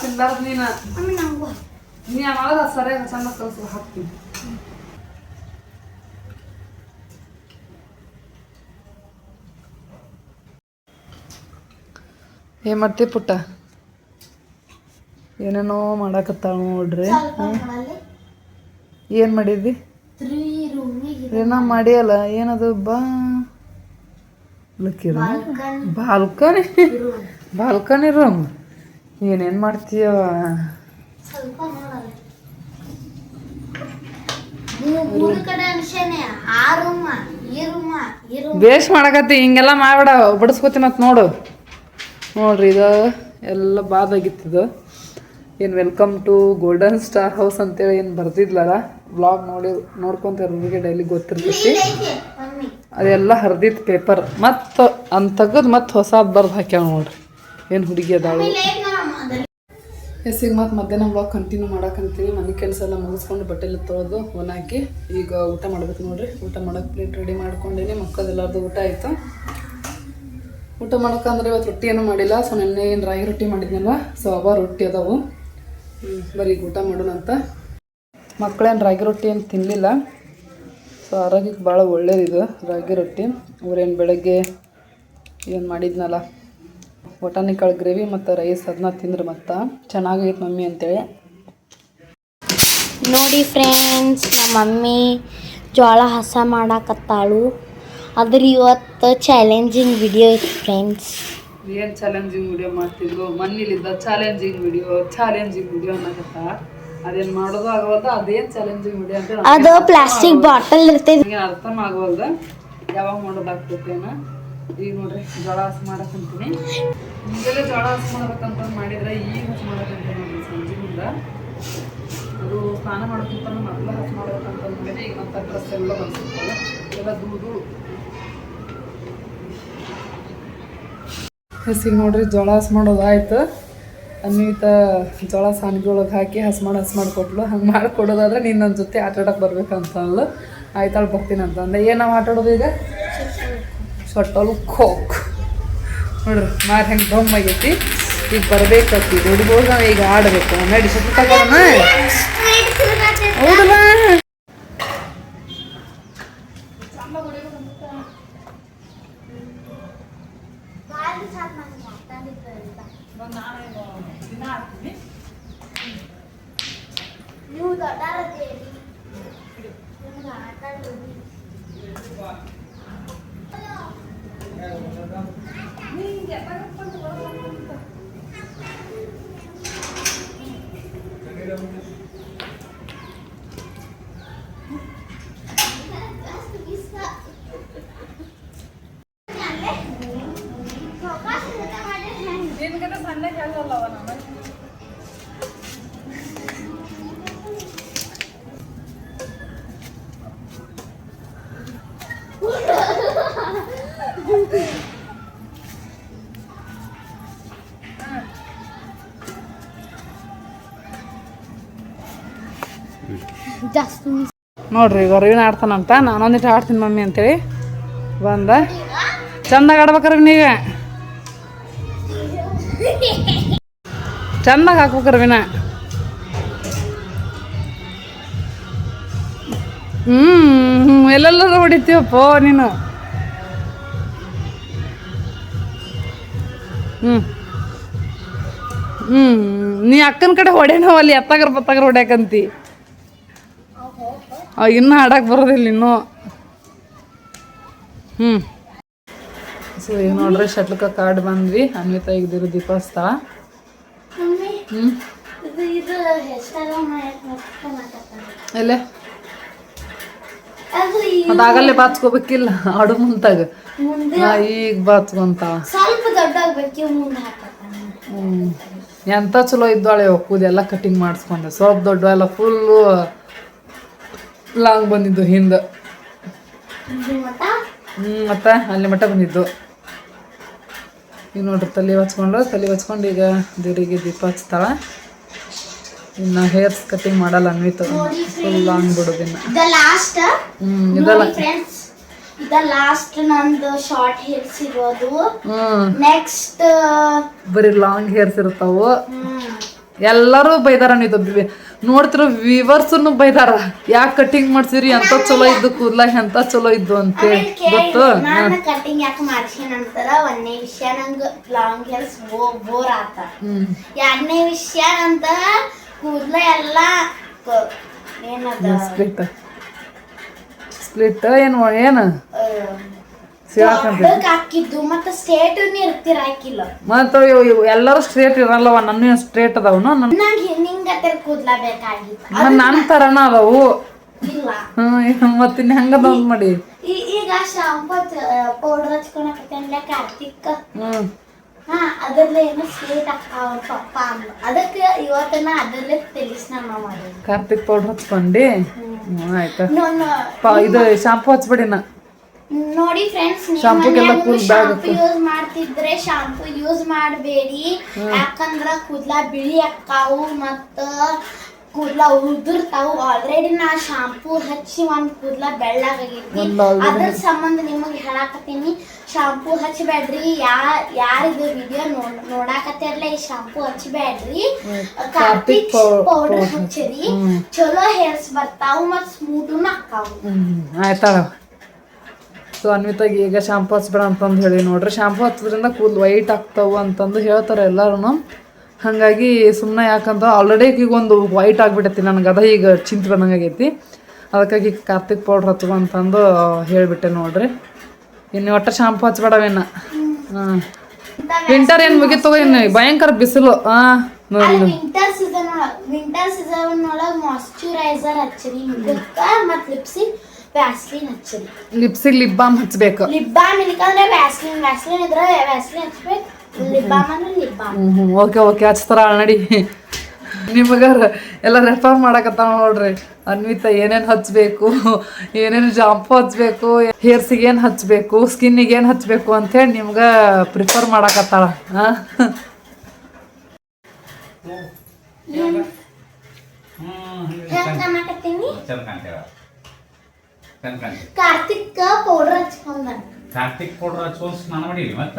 ತಿನ್ಬಾರ್ದು ನೀನು. ನೀ ಯಾವಾಗ ಸರಿಯಾಗಿ ಸಣ್ಣ ಕಲಸ ಹಾಕ್ತೀನಿ. ಏನು ಮಾಡ್ತಿ ಪುಟ್ಟ? ಏನೇನೋ ಮಾಡಾಕತ್ತಾಳ ನೋಡ್ರಿ ಏನು ಮಾಡಿದ್ವಿ ಏನೋ ಮಾಡಿಯಲ್ಲ ಏನದು? ಬಾ. ಲಕ್ಕಿರ ಬಾಲ್ಕನಿ. ಬಾಲ್ಕನಿ? ರೂಮ್ ಏನೇನು ಮಾಡ್ತೀಯವ ಸ್ವಲ್ಪ ನೋಡಲ್ಲ ನೀವು ಮೂರು ಕಡೆ ಅನ್ಸೇನೆ ಆ ರೂಮ ಈ ರೂಮ ಈ ರೂಮ್ ಬೇಷ್ ಮಾಡಕತ್ತಿ ಹಿಂಗೆಲ್ಲ ಮಾಡ್ಬೇಡ ಬಡಿಸ್ಕೊತಿ ಮತ್ತೆ ನೋಡು. ನೋಡ್ರಿ ಇದು ಎಲ್ಲ ಬಾದಾಗಿತ್ತಿದು ಏನು welcome to golden star house ಅಂತೇಳಿ ಏನು ಬರ್ತಿದ್ಲಲ್ಲ ಬ್ಲಾಗ್ ನೋಡಿ ನೋಡ್ಕೊಂತ ಇರೋರಿಗೆ ಡೈಲಿ ಗೊತ್ತಿರ್ತೈತಿ. ಅದೆಲ್ಲ ಹರಿದಿತ್ತು ಪೇಪರ್ ಮತ್ತು ಅಂತ ತೆಗೆದು ಮತ್ತೆ ಹೊಸದು ಬರ್ದು ಹಾಕ್ಯಾವ ನೋಡ್ರಿ. ಏನು ಹುಡುಗಿ ಅದಾಳು ಇಲ್ಲಿ ಐತಿ ನೋಡಮ್ಮ ಅದ್ರಲ್ಲಿ. ಎಸ್, ಈಗ ಮತ್ತೆ ಮಧ್ಯಾಹ್ನ ಬ್ಲಾಗ್ ಕಂಟಿನ್ಯೂ ಮಾಡಕ್ಕಂತೀನಿ ಮನೆ ಕೆಲಸ ಎಲ್ಲ ಮುಗಿಸ್ಕೊಂಡು ಬಟ್ಟೆಲ್ಲ ತೊಳೆದು ಒಣ ಹಾಕಿ ಈಗ ಊಟ ಮಾಡ್ಬೇಕು ನೋಡ್ರಿ. ಊಟ ಮಾಡೋಕೆ ಪ್ಲೇಟ್ ರೆಡಿ ಮಾಡ್ಕೊಂಡೇನಿ. ಮಕ್ಕಳೆಲ್ಲರದು ಊಟ ಆಯಿತು. ಊಟ ಮಾಡೋಕ್ಕಂದ್ರೆ ಇವತ್ತು ರೊಟ್ಟಿ ಏನೂ ಮಾಡಿಲ್ಲ. ಸೊ, ನೆನ್ನೆ ಏನು ರಾಗಿ ರೊಟ್ಟಿ ಮಾಡಿದ್ನಲ್ಲ ಸೊ, ಅವ ರೊಟ್ಟಿ ಅದಾವು. ಬರೀ ಊಟ ಮಾಡೋಣ ಅಂತ. ಮಕ್ಕಳೇನು ರಾಗಿ ರೊಟ್ಟಿ ಏನು ತಿನ್ನಲಿಲ್ಲ ಸೊ, ಆರೋಗ್ಯಕ್ಕೆ ಭಾಳ ಒಳ್ಳೇದಿದು ರಾಗಿ ರೊಟ್ಟಿ. ಅವ್ರೇನು ಬೆಳಗ್ಗೆ ಏನು ಮಾಡಿದ್ನಲ್ಲ. ಬಟಾಣಿಕಾಳು ಗ್ರೇವಿ ಮತ್ತು ರೈಸ್ ಅದನ್ನ ತಿಂದ್ರೆ ಮತ್ತು ಚೆನ್ನಾಗೈತೆ ಮಮ್ಮಿ ಅಂತೇಳಿ. ನೋಡಿ ಫ್ರೆಂಡ್ಸ್ ನಮ್ಮ ಮಮ್ಮಿ ಜೋಳ ಹಸ ಮಾಡಾಕತ್ತಾಳು. ಅದ್ರ ಇವತ್ತು ಚಾಲೆಂಜಿಂಗ್ ವಿಡಿಯೋ ಇತ್ತು ಫ್ರೆಂಡ್ಸ್ ಏನು ಚಾಲೆಂಜಿಂಗ್ ವಿಡಿಯೋ ಮಾಡ್ತಿದ್ರು? ಮನೇಲಿದ್ದ ಚಾಲೆಂಜಿಂಗ್ ವಿಡಿಯೋ ಚಾಲೆಂಜಿಂಗ್ ವಿಡಿಯೋ ಅನ್ನಕತ್ತ? ಅದೇನು ಮಾಡೋದು ಆಗವಲ್ದ ಅದೇನು ಚಾಲೆಂಜಿಂಗ್ ವಿಡಿಯೋ ಅಂತ ಅದು ಪ್ಲಾಸ್ಟಿಕ್ ಬಾಟಲ್ ಇರ್ತೈತಿ. ಅರ್ಥ ಆಗವಲ್ದ ಯಾವಾಗ ಮಾಡೋದಾಗ್ತೈತೇನ ಈಗ ನೋಡ್ರಿ, ಜೋಳ ಹಸು ಮಾಡಕ್ಕಂತೀನಿ ಮುಂಜಾನೆ ಜೋಳ ಹಸು ಮಾಡ್ಬೇಕಂತ ಮಾಡಿದ್ರೆ ಈಗ ಹಸು ಮಾಡಕ್ಕಂತೀನಿ ನೋಡ್ರಿ ಸಂಜೆಯಿಂದ ಅದು ಸ್ನಾನ ಮಾಡೋಕ್ಕಿಂತ ಮೊದಲು ಹಸು ಮಾಡ್ಬೇಕಂತ ಈಗ ಮತ್ತೆ ಡ್ರೆಸ್ ಎಲ್ಲ ಬಂದಿರ್ತಲ್ಲ ಎಲ್ಲ ದೂದು ಹಸಿಗೆ ನೋಡ್ರಿ, ಜೋಳ ಹಸು ಮಾಡೋದಾಯ್ತು ಅನ್ವಿತ ಜೋಳ ಸಾನಿಗೆ ಹಾಕಿ ಹಸು ಮಾಡಿ ಹಸು ಮಾಡಿಕೊಟ್ಲು. ಹಂಗೆ ಮಾಡಿಕೊಡೋದಾದ್ರೆ ನೀನು ನನ್ನ ಜೊತೆ ಆಟ ಆಡಕ್ಕೆ ಬರ್ಬೇಕಂತ ಅಂದ್ಲು. ಆಯ್ತಾಳು ಬರ್ತೀನಿ ಅಂತ ಅಂದೆ. ಏನು ನಾವು ಆಟಾಡೋದು ಈಗ? ಶಟಲ್ ಖೋಕ್ ನೋಡ್ರಿ ಮಾರು ಹೆಂಗೆ ದಮ್ ಆಗೈತಿ. ಈಗ ಬರ್ಬೇಕತ್ತಿ. ಹೋಗಿ ನಾವು ಈಗ ಆಡಬೇಕು ಮೆಡಿಸಿನ್ ಶಟಲ್ ತಗೋಣ ಹೌದಲ್ಲ? ನೋಡ್ರಿ, ಈಗ ಅರವಿನ ಆಡ್ತಾನಂತ? ನಾನೊಂದಿಟ್ಟು ಆಡ್ತೀನಿ ಮಮ್ಮಿ ಅಂತೇಳಿ. ಬಂದ. ಚಂದಾಗ ಆಡ್ಬೇಕ್ರಿ ನೀಗ ಚಂದಾಗ ಹಾಕ್ಬೇಕು ಅರವಿನ ಹ್ಞೂ ಎಲ್ಲೆಲ್ಲರೂ ಹೊಡಿತೀವಪ್ಪ ನೀನು. ಹ್ಞೂ ಹ್ಞೂ ನೀ ಅಕ್ಕನ ಕಡೆ ಹೊಡೆನೋ ಅಲ್ಲಿ ಎತ್ತಾಗ್ರ ಪತ್ತಾಗ್ರ ಹೊಡ್ಯಾಕಂತಿ. ಇನ್ನೂ ಆಡಕ್ಕೆ ಬರೋದಿಲ್ಲ ಇನ್ನೂ. ಹ್ಞೂ ಸೊ ಈಗ ನೋಡ್ರಿ ಶಟ್ಲ್ಕ ಕಾರ್ಡ್ ಬಂದ್ವಿ. ಅನ್ವಿತಾ ಇದ್ದಿರು ದೀಪೋತ್ಸವ ಹ್ಞೂ ಎಲ್ಲೇ ಅದಾಗಲ್ಲೇ ಬಾಚ್ಕೋಬೇಕಿಲ್ಲ. ಆಡು ಮುಂತಾಗ. ಈಗ ಬಾಚ್ಕೊಂತ. ಸ್ವಲ್ಪ ದೊಡ್ಡಾಗ್ಬೇಕು ಮುಂದೆ ಹಾಕತ್ತಾನೆ ಹ್ಞೂ ಎಂತ ಚಲೋ ಇದ್ದಾಳೆ ಕೂದೆಲ್ಲ ಕಟಿಂಗ್ ಮಾಡಿಸ್ಕೊಂಡೆ. ಸ್ವಲ್ಪ ದೊಡ್ಡ ಎಲ್ಲ ಫುಲ್ಲು ಲಾಂಗ್ ಬಂದಿದ್ದು ಹಿಂದೆ. ಹ್ಞೂ ಮತ್ತು ಅಲ್ಲಿ ಮಟ್ಟ ಬಂದಿದ್ದು. ಈಗ ನೋಡ್ರಿ ತಲೆ ಹಚ್ಕೊಂಡು ತಲೆ ಹಚ್ಕೊಂಡು ಈಗ ದೇವರಿಗೆ ದೀಪ ಹಚ್ತಾಳ. ಇನ್ನು ಹೇರ್ಸ್ ಕಟಿಂಗ್ ಮಾಡಲ್ಲ ಅನ್ವಿತ. ಫುಲ್ ಲಾಂಗ್ ಬಿಡೋದಿನ್ನ ಹ್ಞೂ ಇದಲ್ಲ. ಇದ ಲಾಸ್ಟ್ ನಂದು ಶಾರ್ಟ್ ಹೇರ್ಸ್ ಇರೋದು. ನೆಕ್ಸ್ಟ್ ಬರೀ ಲಾಂಗ್ ಹೇರ್ಸ್ ಇರ್ತಾವು. ಎಲ್ಲರೂ ಬೈದಾರ ನೀವು ನೋಡ್ತಿರೋ ವಿವರ್ಸ್ ಬೈದಾರ. ಯಾಕೆ ಕಟಿಂಗ್ ಮಾಡ್ಸಿರಿ ಎಂತ ಚಲೋ ಇದ್ದು ಕೂದ್ಲ ಎಂತ ಚಲೋ ಇದ್ದು ಅಂತೇಳಿ ಆಮೇಲ್ ಗೊತ್ತು? ನಾನು ಕಟಿಂಗ್ ಯಾಕೆ ಮಾಡ್ಸಿ ನಂತರ ಒಂದನೇ ವಿಷಯ ನಂಗೆ ಲಾಂಗ್ ಹೇರ್ಸ್ ಬೋರ್ ಆತ. ಹ್ಮ್. ಎರಡನೇ ವಿಷಯ ನಂತ ಕೂದ್ಲ ಎಲ್ಲ ಕ- ಏನದ? ಸ್ಪ್ಲಿಟ್. ಸ್ಪ್ಲಿಟ್ ಏನು ಏನು? ಆ, ಸಿಳಾಕಂತ ದೊಡ್ಡಕ್ ಹಾಕಿದ್ದು ಮತ್ತೆ ಸ್ಟೇಟ್ ಇರ್ತೀರ ಹಾಕಿಲ್ಲ. ಮತ್ತು ಇವ್- ಇವ್ ಎಲ್ಲರೂ ಸ್ಟ್ರೇಟ್ ಇರಲ್ಲವ ನನ್ನ ಸ್ಟ್ರೇಟ್ ಅದಾವನು? ನನ್ನ ತರನ ನನ್ನ ಅದಾವು. ಇಲ್ಲ. ಹ್ಮ್ ಮತ್ತಿನ್ ಹೆಂಗದ ಮಾಡಿ ಈ- ಈಗ ಶಾಂಪೂ ಪೌಡರ್ ಕಾರ್ತಿಕ್. ಹ್ಮ್. ಹಾ ಅದ್ರಲ್ಲೇ ಏನು ಸ್ವೀಟ್ ಹಾಕಾವ ಪಪ್ಪ ಅಂದ ಅದಕ್ಕೆ ಇವತ್ತನ ಅದ್ರಲ್ಲೇ ತಿಳಿಸ್ನ ಮಾಡಿ ಕಾರ್ತಿಕ್ ಪೌಡರ್ ಹಚ್ಕೊಂಡಿ? ಹ್ಮ್. ಆಯ್ತಾ. ನೋ- ನೋ- ಪ- ಇದು ಶಾಂಪು ಹಚ್ಬಿಡಿ ನಾ. ನೋಡಿ ಫ್ರೆಂಡ್ಸ್ ಶಾಂಪು ಯೂಸ್ ಮಾಡ್ತಿದ್ರೆ ಶಾಂಪು ಯೂಸ್ ಮಾಡಬೇಡಿ. ಯಾಕಂದ್ರ ಕೂದ್ಲ ಬಿಳಿ ಅಕ್ಕಾವು ಮತ್ತ ಕೂದ್ಲ ಉದುರ್ತಾವು. ಆಲ್ರೆಡಿ ನಾ ಶಾಂಪೂ ಹಚ್ಚಿ ಒಂದ್ ಕೂದ್ಲ ಬೆಳ್ಳಾಗಿ ಅದ್ರ ಸಂಬಂಧ ನಿಮಗೆ ಹೇಳಾಕತ್ತೀನಿ. ಶಾಂಪೂ ಹಚ್ಚಬೇಡ್ರಿ ಯಾ ಯಾರಿದು ವಿಡಿಯೋ ನೋಡ್ ನೋಡಾಕತ್ತಿರ್ಲ ಈ ಶಾಂಪೂ ಹಚ್ಚಬೇಡ್ರಿ ಕಾಪಿ ಪೌಡರ್. ಹಚ್ಚರಿ. ಚಲೋ ಹೇರ್ಸ್ ಬರ್ತಾವು ಮತ್ ಸ್ಮೂಟುನು ಆಕ್ಕಾವು ಆಯ್ತಾಳ ಸೊ ಅನ್ವಿತಾಗ ಈಗ ಶಾಂಪು ಹಚ್ಬೇಡ ಅಂತಂದು ಹೇಳಿ ನೋಡ್ರಿ. ಶಾಂಪು ಹಚ್ಚೋದ್ರಿಂದ ಕೂದಲು ವೈಟ್ ಆಗ್ತಾವು ಅಂತಂದು ಹೇಳ್ತಾರೆ ಎಲ್ಲರೂ ಹಾಗಾಗಿ ಸುಮ್ಮನೆ ಯಾಕಂತ ಆಲ್ರೆಡಿ ಈಗ ಒಂದು ವೈಟ್ ಆಗಿಬಿಟ್ಟೈತಿ ನನಗೆ. ಅದ ಈಗ ಚಿಂತೆ ಬಂದಂಗಾಗೈತಿ ಅದಕ್ಕಾಗಿ ಕಾರ್ತಿಕ್ ಪೌಡ್ರ್ ಹಚ್ಚು ಅಂತಂದು ಹೇಳಿಬಿಟ್ಟೆ ನೋಡ್ರಿ. ಇನ್ನು ಒಟ್ಟ ಶಾಂಪು ಹಚ್ಬೇಡವೇನ ಹಾಂ. ವಿಂಟರ್ ಏನು ಮುಗಿತು ಇನ್ನು ಭಯಂಕರ ಬಿಸಿಲು. ಹಾಂ ನೋಡಿ ವಿಂಟರ್ ಸೀಸನ್ ವಿಂಟರ್ ಸೀಸನ್ ಒಳಗ ಮಾಯಿಶ್ಚರೈಸರ್ ಹಚ್ಚಿರಿ. ಮತ್ತು ಮತ್ ಲಿಪ್ಸಿಗ್ ವ್ಯಾಸ್ಲಿನ್ ಹಚ್ಚಿರಿ. ಲಿಪ್ಸಿಗೆ ಲಿಪ್ ಬಾಮ್ ಹಚ್ಬೇಕು. ಲಿಪ್ ಬಾಮ್ ಇಲ್ಲಿಕಂದ್ರೆ ವ್ಯಾಸ್ಲಿನ್ ವ್ಯಾಸ್ಲಿನ್ ಇದ್ರೆ ವ್ಯಾಸ್ಲಿನ್ ಹಚ್ಚಬೇಕು ಲಿಪ್ ಬಾಮ್ ಅಂದ್ರೆ ಲಿಪ್ ಬಾಮ್ ಹ್ಞೂ ಹ್ಞೂ ಓಕೆ ಓಕೆ ಹಚ್ತಾರ ನಡಿ ನಿಮಗ ಎಲ್ಲ ರೆಫರ್ ಮಾಡಕತ್ತಾವ ನೋಡ್ರಿ. ಅನ್ವಿತಾ ಏನೇನು ಹಚ್ಚಬೇಕು ಏನೇನು ಜಾಂಪು ಹಚ್ಚಬೇಕು ಹೇರ್ಸಿಗೆ ಏನು ಹಚ್ಚಬೇಕು ಸ್ಕಿನ್ನಿಗೆ ಏನು ಹಚ್ಚಬೇಕು ಅಂತೇಳಿ ನಿಮ್ಗೆ ಪ್ರಿಫರ್ ಮಾಡಕತ್ತಾಳ. ಹಾಂ ಹೆಂಗ್ ಅನ್ನಕತ್ತೀನಿ ಚಂದ ಕಾಣ್ತೇವ ಚಂದ ಕಾಣ್ತೇವ ಕಾರ್ತಿಕ್ ಪೌಡರ್ ಹಚ್ಕೊಂಡ ಕಾರ್ತಿಕ್ ಪೌಡರ್ ಹಚ್ಕೊಂಡ್ ಸ್ನಾನ ಮಾಡಿ ಮತ್ತ?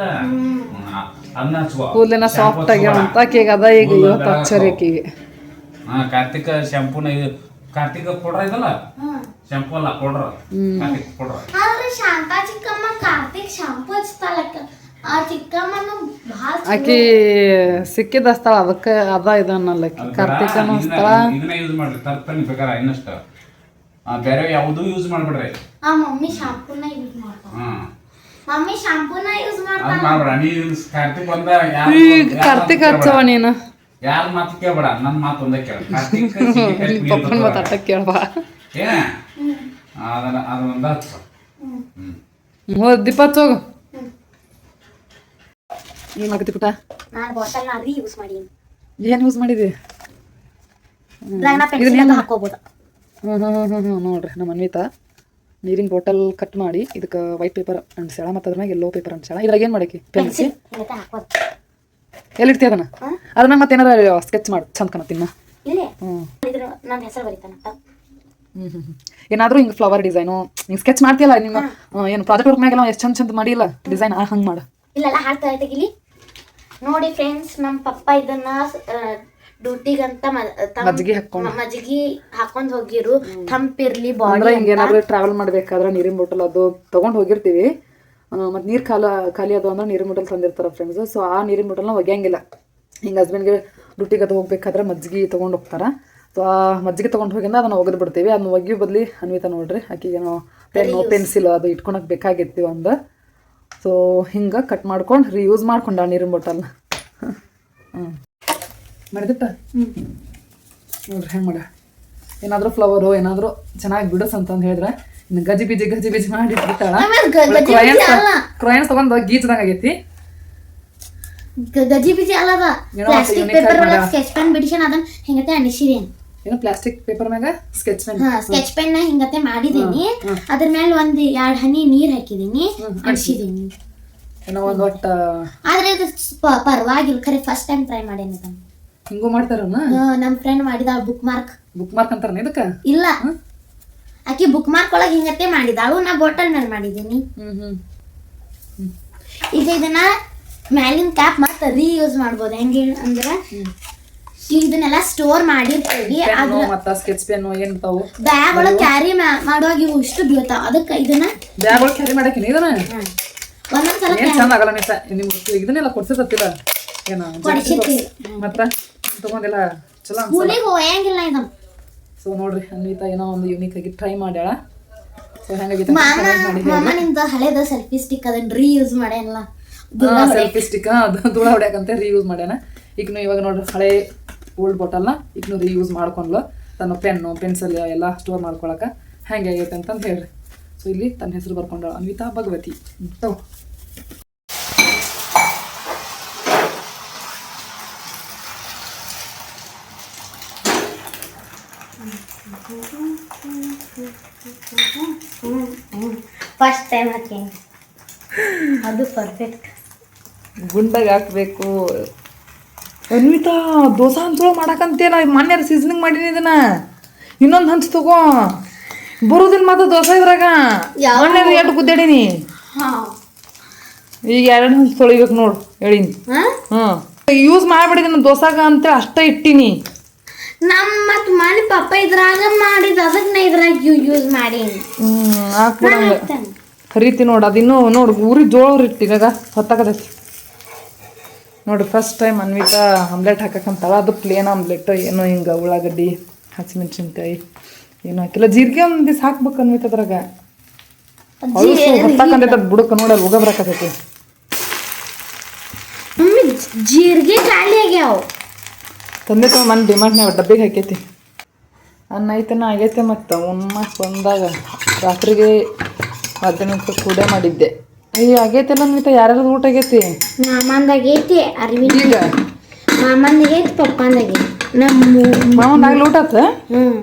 ಅದನ್ನ ಹಚ್ಕೋ. ಕೂದಲಿನ ಸಾಫ್ಟ್ ಆಗಿ ಅಂತ ಕೇಗ ಅದ ಈಗ ಇವತ್ತು ಹಾ ಕಾರ್ತಿಕ್ ಶಾಂಪೂನ ಇದು ಕಾರ್ತಿಕ್ ಪೌಡರ್ ಇದಲ್ಲ? ಹಾ ಶಾಂಪೂ ಅಲ್ಲ ಪೌಡರ್ ಕಾರ್ತಿಕ್ ಪೌಡರ್ ಆದ್ರೆ ಶಾಂತಾ ಚಿಕ್ಕಮ್ಮ ಕಾರ್ತಿಕ್ ಶಾಂಪೂ ಹಚ್ತಾಳಕ್ಕ ಆ ಚಿಕ್ಕಮ್ಮನ ಆಕಿ ಸಿಕ್ಕಿದ ಸ್ಥಳ ಅದಕ್ಕೆ ಅದ ಇದನ್ನಲ್ಲ ಕಾರ್ತಿಕನ ಕಾರ್ತಿಕನು ಹಸ್ತಾಳ ಇದನ್ನ ಯೂಸ್ ಮಾಡ್ರಿ. ತರ್ತಾನೆ ಬೇಕಾರ ಇನ್ನಷ್ಟು. ಬೇರೆ ಯಾವುದು ಯೂಸ್ ಮಾಡ್ಬಿಡ್ರಿ. ಆ ಮಮ್ಮಿ ಶಾಂಪೂನ ಯೂಸ್ ಮಾಡ್ತಾರೆ ಹಾ. ಮಮ್ಮಿ ಶಾಂಪೂನ ಯೂಸ್ ಅದ್ ಮಾಡ್ತಾಳ. ಮಾಡ್ಬೇಡ ನೀವು ಕಾರ್ತಿಕ್ ಬಂದ ಈಗ ಕಾರ್ತಿಕ್ ಹಚ್ಚವ ನೀನು. ಯಾರ ಮಾತು ಕೇಳ್ಬೇಡ ನನ್ನ ಮಾತು ಒಂದೇ ಕೇಳ. ಕಾರ್ತಿಕ್ ನಿಮ್ಮ ಪಪ್ಪನ ಮಾತಾಟ ಕೇಳ್ಬಾ. ಏನ? ಅದನ್ನ ಅದನ್ನ ಹಚ್ಚ. ಹ್ಮ್. ಹ್ಞೂ ದೀಪ ಹಚ್ಚೋಗು ಏನ್ ಮಾಡಕತ್ತಿ ಪುಟ ನಾನು ಬಾಟಲ್ ನಾ ರೀ ಯೂಸ್ ಮಾಡೀನಿ. ಏನು ಯೂಸ್ ಮಾಡಿದಿ? ಇದ್ರಾಗ ನಾ ಹ್ಞೂ ಹ್ಞೂ ಹ್ಞೂ ಹ್ಞೂ ನೋಡ್ರಿ ನಮ್ಮ ಅನ್ವಿತಾ ನೀರಿನ ಬಾಟಲ್ ಕಟ್ ಮಾಡಿ ಇದಕ್ಕೆ ವೈಟ್ ಪೇಪರ್ ಅಂಟ್ಸ್ಯಾಳ ಮತ್ತು ಅದ್ರ ಮ್ಯಾಗ ಎಲ್ಲೋ ಪೇಪರ್ ಅಂಟ್ಸ್ಯಾಳ ಇದ್ರಾಗ ಏನು ಮಾಡಕ್ಕೆ ಪೆನ್ಸಿ ಪೆನ್ಸಿಲ್ ಹಿಂಗತೆ ಹಾಕೋದು ಎಲ್ಲಿ ಇಡ್ತಿ ಅದನ್ನ? ಮ್ಯಾಗ ಮತ್ತೆ ಏನಾರ ಸ್ಕೆಚ್ ಮಾಡಿ. ಚಂದ ಕಾಣತ್ತಿನ್ನ ಇಲ್ಲೇ? ಹ್ಞೂ ಹ್ಞೂ ಹ್ಞೂ ಏನಾದರೂ ಹಿಂಗೆ ಫ್ಲವರ್ ಡಿಸೈನು ಹಿಂಗೆ ಸ್ಕೆಚ್ ಮಾಡ್ತೀಯಲ್ಲ ನಿಮ್ಮ ಏನು ಪ್ರಾಜೆಕ್ಟ್ ವರ್ಕ್ ಮ್ಯಾಗೆಲ್ಲ ಎಷ್ಟು ಚಂದ ಚಂದ ಮಾಡಿಲ್ಲ? ಡಿಸೈನ್ ಆ ಹಂಗೆ ಮಾಡು. ಇಲ್ಲೆಲ್ಲ ಹಾಡ್ತಾ ತೆಗಿಲಿ ನೋಡಿ ಫ್ರೆಂಡ್ಸ್ ನಮ್ಮ ಪಪ್ಪ ಇದನ್ನ ಡ್ಯೂಟಿಗಂತ ಮಜ್ಜಿಗೆ ಹಾಕ್ಕೊಂಡು. ಮಜ್ಜಿಗೆ ಹಾಕೊಂಡ್ ಹೋಗಿರು. ತಂಪಿರ್ಲಿ ಬಾಡಿ ಅಂದ್ರೆ ಹಿಂಗೆ ಏನಾದ್ರು ಟ್ರಾವೆಲ್ ಮಾಡ್ಬೇಕಾದ್ರೆ ನೀರಿನ ಬಾಟಲ್ ಅದು ತಗೊಂಡ್ ಹೋಗಿರ್ತೀವಿ. ಮತ್ತು ನೀರು ಕಾಲ ಖಾಲಿ ಅದು ಅಂದ್ರೆ ನೀರಿನ ಬಾಟಲ್ ತಂದಿರ್ತಾರ ಫ್ರೆಂಡ್ಸ್ ಸೊ ಆ ನೀರಿನ ಬಾಟಲ್ನ ಒಗ್ಯಂಗಿಲ್ಲ. ಹಿಂಗೆ ಹಸ್ಬೆಂಡ್ಗೆ ಡ್ಯೂಟಿಗೆ ಅದು ಹೋಗ್ಬೇಕಾದ್ರೆ ಮಜ್ಜಿಗೆ ತೊಗೊಂಡು ಹೋಗ್ತಾರೆ. ಸೊ ಆ ಮಜ್ಜಿಗೆ ತೊಗೊಂಡು ಹೋಗಿಂದ ಅದನ್ನ ಒಗೆದು ಬಿಡ್ತೀವಿ. ಅದನ್ನ ಒಗಿ ಬದ್ಲಿ ಅನ್ವಿತ ನೋಡ್ರಿ ಆಕಿಗೇನೋ ಪೆನ್ನು ಪೆನ್ಸಿಲ್ ಅದು ಇಟ್ಕೊಳಕ್ಕೆ ಬೇಕಾಗಿತ್ತು ಒಂದು ಸೊ ಹಿಂಗೆ ಕಟ್ ಮಾಡ್ಕೊಂಡು ರಿಯೂಸ್ ಮಾಡ್ಕೊಂಡ ಆ ನೀರಿನ ಬಾಟಲ್ನ ಮಾಡಿದಿಟ್ಟ ನೋಡ್ರಿ ಹೆಂಗೆ ಮಾಡ ಏನಾದರೂ ಫ್ಲವರು ಏನಾದರೂ ಚೆನ್ನಾಗಿ ಬಿಡಿಸ್ ಅಂತಂದು ಹೇಳಿದ್ರೆ ಇನ್ನು ಗಜಿ ಬೀಜಿ ಗಜಿ ಬೀಜಿ ಮಾಡಿ ಬಿಡ್ತಾಳ ಕ್ರಯನ್ಸ್. ಕ್ರಯನ್ಸ್ ತಗೊಂಡು ಗೀಚದಂಗ ಆಗೈತಿ. ಗಜಿ ಬಿಜಿ ಅಲ್ಲದ ಪ್ಲಾಸ್ಟಿಕ್ ಪೇಪರ್ ಒಳಗೆ ಸ್ಕೆಚ್ ಪೆನ್ ಬಿಡಿಸೋಣ ಅದನ್ನ ಹಿಂಗತೆ ಅಣಿಸಿರಿ ಏನೋ ಪ್ಲಾಸ್ಟಿಕ್ ಪೇಪರ್ ಮ್ಯಾಗ ಸ್ಕೆಚ್ ಪೆನ್ ಸ್ಕೆಚ್ ಪೆನ್ನ ಹಿಂಗತೆ ಮಾಡಿದೀನಿ. ಅದ್ರ ಮೇಲೆ ಒಂದ್ ಎರಡ್ ಹನಿ ನೀರ್ ಹಾಕಿದೀನಿ ಅಣಿಸಿದೀನಿ ಏನೋ ಒಂದು ಒಟ್ಟು ಆದ್ರೆ ಇದು ಪರವಾಗಿಲ್ಲ ಖರೆ ಫಸ್ಟ್ ಟೈಮ್ ಟ್ರೈ ಮಾಡೇನಿ ಅದನ್ನ. ಹಿಂಗೂ ಮಾಡ್ತಾರನ? ನಮ್ ಫ್ರೆಂಡ್ ಮಾಡಿದಾಳ ಬುಕ್ ಮಾರ್ಕ್ ಬುಕ್ ಮಾರ್ಕ್ ಅಂತಾರ ಇದಕ್ಕ? ಇಲ್ಲ. ಆಕಿ ಬುಕ್ ಮಾರ್ಕ್ ಒಳಗೆ ಹಿಂಗತ್ತೆ ಮಾಡಿದಾಳು ನಾ ಬಾಟಲ್ ಮೇಲೆ ಹ್ಞೂ ಈಗ ಇದನ್ನ ಮ್ಯಾಲಿನ ಕ್ಯಾಪ್ ಮತ್ತೆ ರೀಯೂಸ್ ಮಾಡ್ಬೋದು. ಹೆಂಗೆ ಅಂದ್ರ ಇದನ್ನೆಲ್ಲ ಸ್ಟೋರ್ ಮಾಡಿರ್ತೀವಿ. ಮತ್ತ ಸ್ಕೆಚ್ ಪೆನ್ನು ಏನ್ ಇರ್ತಾವು? ಬ್ಯಾಗ್ ಒಳಗೆ ಕ್ಯಾರಿ ಮಾಡುವಾಗ ಇವು ಇಷ್ಟು ಬೀಳ್ತಾವ. ಅದಕ್ಕೆ ಇದನ್ನ ಬ್ಯಾಗ್ ಒಳಗೆ ಕ್ಯಾರಿ ಮಾಡಕ್ಕೆ ಇದನ್ನ? ಒಂದೊಂದ್ಸಲ ಚಂದ ಆಗಲ್ಲ ಇದನ್ನೆಲ್ಲ ಕೊಡ್ಸಿರ್ತಿಲ್ಲ ಏನ. ಮತ್ತ? ತಗೊಂಡೆಲ್ಲ ಚಲೋ ಸ್ಕೂಲಿಗೆ ಹೋಯಂಗಿಲ್ಲ ಇದನ್ನ ಸೊ ನೋಡ್ರಿ ಅನ್ವಿತಾ ಏನೋ ಒಂದು ಯೂನಿಕ್ ಆಗಿ ಟ್ರೈ ಮಾಡ್ಯಾಳ. ಸೊ ಹೆಂಗಾಗಿತ್ತು ಮಾಮ ನಿಮ್ದು ಹಳೆದ ಸೆಲ್ಫಿ ಸ್ಟಿಕ್ ಅದನ್ನ ರೀಯೂಸ್ ಮಾಡ್ಯಾನಲ್ಲ. ಸೆಲ್ಫಿ ಸ್ಟಿಕ್ ಅದು ಧೂಳ ಹೊಡ್ಯಾಕಂತ ರೀಯೂಸ್ ಮಾಡ್ಯಾನ. ಈಗನು ಇವಾಗ ನೋಡ್ರಿ ಹಳೆ ಓಲ್ಡ್ ಬಾಟಲ್ನ ಈಗನು ರೀಯೂಸ್ ಮಾಡ್ಕೊಂಡ್ಲು. ತನ್ನ ಪೆನ್ನು ಪೆನ್ಸಿಲ್ ಎಲ್ಲ ಸ್ಟೋರ್ ಮಾಡ್ಕೊಳಕ. ಹೆಂಗಾಗೈತೆ ಅಂತಂದು ಹೇಳ್ರಿ. ಸೊ ಇಲ್ಲಿ ತನ್ನ ಹೆಸರು ಬರ್ಕೊಂಡಳು ಅನ್ವಿತಾ ಭಗವತಿ. ಫಸ್ಟ್ ಟೈಮ್ ಹಾಕಿ ಅದು ಪರ್ಫೆಕ್ಟ್ ಗುಂಡಾಗ ಹಾಕ್ಬೇಕು. ಅನ್ವಿತಾ ದೋಸಾ ಹಂಚೊಳಗೆ ಮಾಡಕಂತೇನ ಮೊನ್ನೆ ಸೀಸನಿಂಗ್ ಮಾಡೀನಿ ಇದನ್ನ. ಇನ್ನೊಂದು ಹಂಚ್ ತಗೋ. ಬರೋದಿಲ್ಲ ಮಾತ್ರ ದೋಸೆ ಇದ್ರಾಗ. ಎರಡು ಮೊನ್ನೆ ಎಷ್ಟು ಗುದ್ದಾಡೀನಿ. ಈಗ ಎರಡು ಹಂಚ್ ತೊಳಿಬೇಕು ನೋಡು ಹೇಳಿನಿ. ಹಾ? ಹಾಂ ಯೂಸ್ ಮಾಡಿಬಿಡಿದಿನ ದೋಸಾಗ ಅಂತ ಅಷ್ಟೇ ಇಟ್ಟಿನಿ. ನಮ್ಮ ಮತ್ ಮನೆ ಪಪ್ಪ ಇದ್ರಾಗ ಮಾಡಿದ ಅದಕ್ಕೆ ನಾ ಇದ್ರಾಗ ಯೂಸ್ ಮಾಡೀನಿ ಹ್ಞೂ ಹಾಕ್ಬಿಡಂಗ ಕರಿತಿ ನೋಡು ಅದಿನ್ನೂ ನೋಡು ಊರಿ ಜೋಳ ಇಟ್ಟಿಗಾಗ ಹೊತ್ತಾಕತೈತಿ ನೋಡಿ ಫಸ್ಟ್ ಟೈಮ್ ಅನ್ವಿತಾ ಆಮ್ಲೆಟ್ ಹಾಕಕ್ಕಂತಾಳ ಅದು ಪ್ಲೇನ್ ಆಮ್ಲೆಟ್ ಏನೋ ಹಿಂಗೆ ಉಳ್ಳಾಗಡ್ಡಿ ಹಸಿಮೆಣ್ಸಿನ್ಕಾಯಿ ಏನೋ ಹಾಕಿಲ್ಲ. ಜೀರಿಗೆ ಒಂದು ದಿವಸ ಹಾಕ್ಬೇಕು ಅನ್ವಿತ ಅದ್ರಾಗ. ಹೊಲಸು ಹೊತ್ತಾಕಂತೈತೆ ಅದು ಬುಡಕ್ಕೆ ನೋಡಿ ಅಲ್ಲಿ ಉಗ ಬರಕತೈತಿ ಜೀರಿಗೆ ಖಾಲಿ ಆಗ್ಯಾವ. ತಂದೆ ತಮ್ಮ ಮನೆ ಡಿಮಾಂಡ್ನಾಗ ಡಬ್ಬಿಗೆ ಹಾಕೈತಿ. ಅನ್ನ ಐತನ ಆಗೈತೆ ಮತ್ತು ಉಮ್ಮ ಬಂದಾಗ ರಾತ್ರಿಗೆ ಮಧ್ಯಾಹ್ನ ಕೂಡೆ ಮಾಡಿದ್ದೆ. ಅಯ್ಯ ಆಗೈತೆ ನನ್ನ ಮಿತ ಯಾರ್ಯಾರು ಊಟ ಆಗೈತಿ? ಮಾಮಂದಾಗೈತಿ ಅರವಿಂದ ಈಗ? ಮಾಮಂದಾಗೈತಿ ಪಪ್ಪಂದಾಗೈತಿ ನಮ್ಮ ಮಾಮಂದಾಗಲಿ ಊಟ ಆತ ಹ್ಮ್.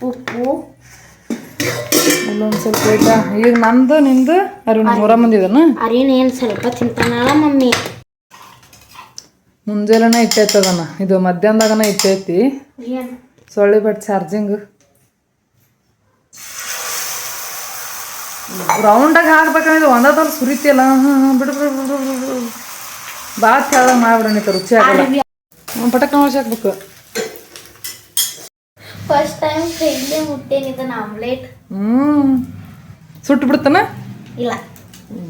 ಉಪ್ಪು. ಅಲ್ಲೊಂದು ಸ್ವಲ್ಪ ಊಟ ಈಗ ನಂದು ನಿಂದು ಅರವಿಂದ್ ಮೂರ ಮಂದಿ ಅರುಣ್ ಏನು ಏನ್ ಸ್ವಲ್ಪ ತಿಂತಾನಲ್ಲ ಮಮ್ಮಿ. ಮುಂಜಾನೆನೇ ಇಟ್ಟೈತದನ ಇದು ಮಧ್ಯಾಹ್ನದಾಗನ ಇಟ್ಟೈತಿ. ಸೊಳ್ಳೆ ಬಟ್ ಚಾರ್ಜಿಂಗ್. ರೌಂಡಾಗಿ ಹಾಕ್ಬೇಕಂದ್ರೆ ಒಂದೇ ಸುರಿತಿಯಲ್ಲ. ಬಿಡು ಬಿಡು ಬಿಡು ಬಿಡು ಬಿಡು. ಭಾಳ ರುಚಿ ಆಗಲ್ಲ. ಪಟಕ್ ನೋಡಿ ಹಾಕ್ಬೇಕು. ಫಸ್ಟ್ ಟೈಮ್ ಕೈಲೇ ಮುಟ್ಟೇನಿ ಇದನ್ನ ಆಮ್ಲೆಟ್ ಹ್ಞೂ ಸುಟ್ಟು ಬಿಡ್ತಾನ ಇಲ್ಲ.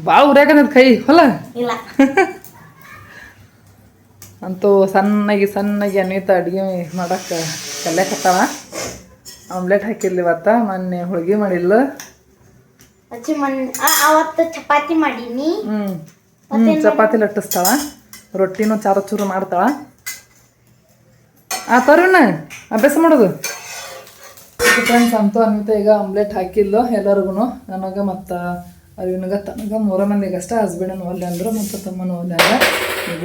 ಭಾಳ ಉರ್ಯಾಕ ಕೈ ಹೊಲ? ಇಲ್ಲ. (laughs) ಅಂತೂ ಸಣ್ಣಗೆ ಸಣ್ಣಗೆ ಅನಿತ ಅಡುಗೆ ಮಾಡಕ್ಕೆ ಕಲ್ಯಾಕತ್ತಾಳ. ಆಮ್ಲೆಟ್ ಹಾಕಿಲ್ಲ ಇವತ್ತು ಮೊನ್ನೆ ಹೋಳ್ಗೆ ಮಾಡಿಲ್ಲ. ಅವತ್ತು ಚಪಾತಿ ಮಾಡೀನಿ. ಹ್ಞೂ ಹ್ಞೂ ಚಪಾತಿ ಲಟ್ಟಿಸ್ತಾಳ. ರೊಟ್ಟಿನೂ ಚಾರು ಚೂರು ಮಾಡ್ತಾಳ. ಆ ತರಣ್ಣ ಅಭ್ಯಾಸ ಮಾಡೋದು? ಫ್ರೆಂಡ್ಸ್ ಅಂತೂ ಅನಿತ ಈಗ ಆಮ್ಲೆಟ್ ಹಾಕಿಲ್ಲ ಎಲ್ಲರಿಗೂ ನನಗೆ ಮತ್ತು ಅರಿವಿನಗ ತನಗ ಮೂರ ಮಂದಿಗೆ ಅಷ್ಟೇ ಹಸ್ಬೆಂಡನ್ನು ಒಲ್ಲೆ ಅಂದ್ರೆ ಮತ್ತು ತಮ್ಮನ ಒಲ್ಲೆ ಅಂದ್ರೆ.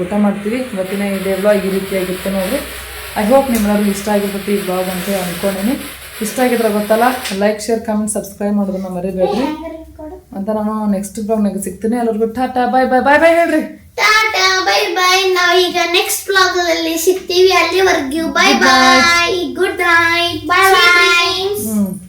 ಊಟ ಮಾಡ್ತೀವಿ ಇವತ್ತಿನ ಇದೇ ಬ್ಲಾಗ್ ಈ ರೀತಿಯಾಗಿತ್ತು ನೋಡಿ. ಐ ಹೋಪ್ ನಿಮ್ಮೆಲ್ಲರಿಗೂ ಇಷ್ಟ ಆಗಿರ್ತೈತಿ ಈ ಬ್ಲಾಗ್ ಅಂತ ಅಂದ್ಕೊಂಡೀನಿ ಇಷ್ಟ ಆಗಿದ್ರೆ ಗೊತ್ತಲ್ಲ ಲೈಕ್ ಶೇರ್ ಕಮೆಂಟ್ ಸಬ್ಸ್ಕ್ರೈಬ್ ಮಾಡೋದನ್ನ ಮರಿಬೇಡ್ರಿ. ಅಂತ ನಾನು ನೆಕ್ಸ್ಟ್ ಬ್ಲಾಗ್ನಾಗ ಸಿಗ್ತೀನಿ. ಎಲ್ಲರಿಗೂ ಟಾಟಾ ಬಾಯ್ ಬಾಯ್ ಬಾಯ್ ಬಾಯ್ ಹೇಳ್ರಿ. ಟಾಟಾ ಬೈ ಬೈ ನಾವು ಈಗ ನೆಕ್ಸ್ಟ್ ಬ್ಲಾಗ್ ಅಲ್ಲಿ ಸಿಗ್ತೀವಿ. ಅಲ್ಲಿವರೆಗೂ bye bye good night bye bye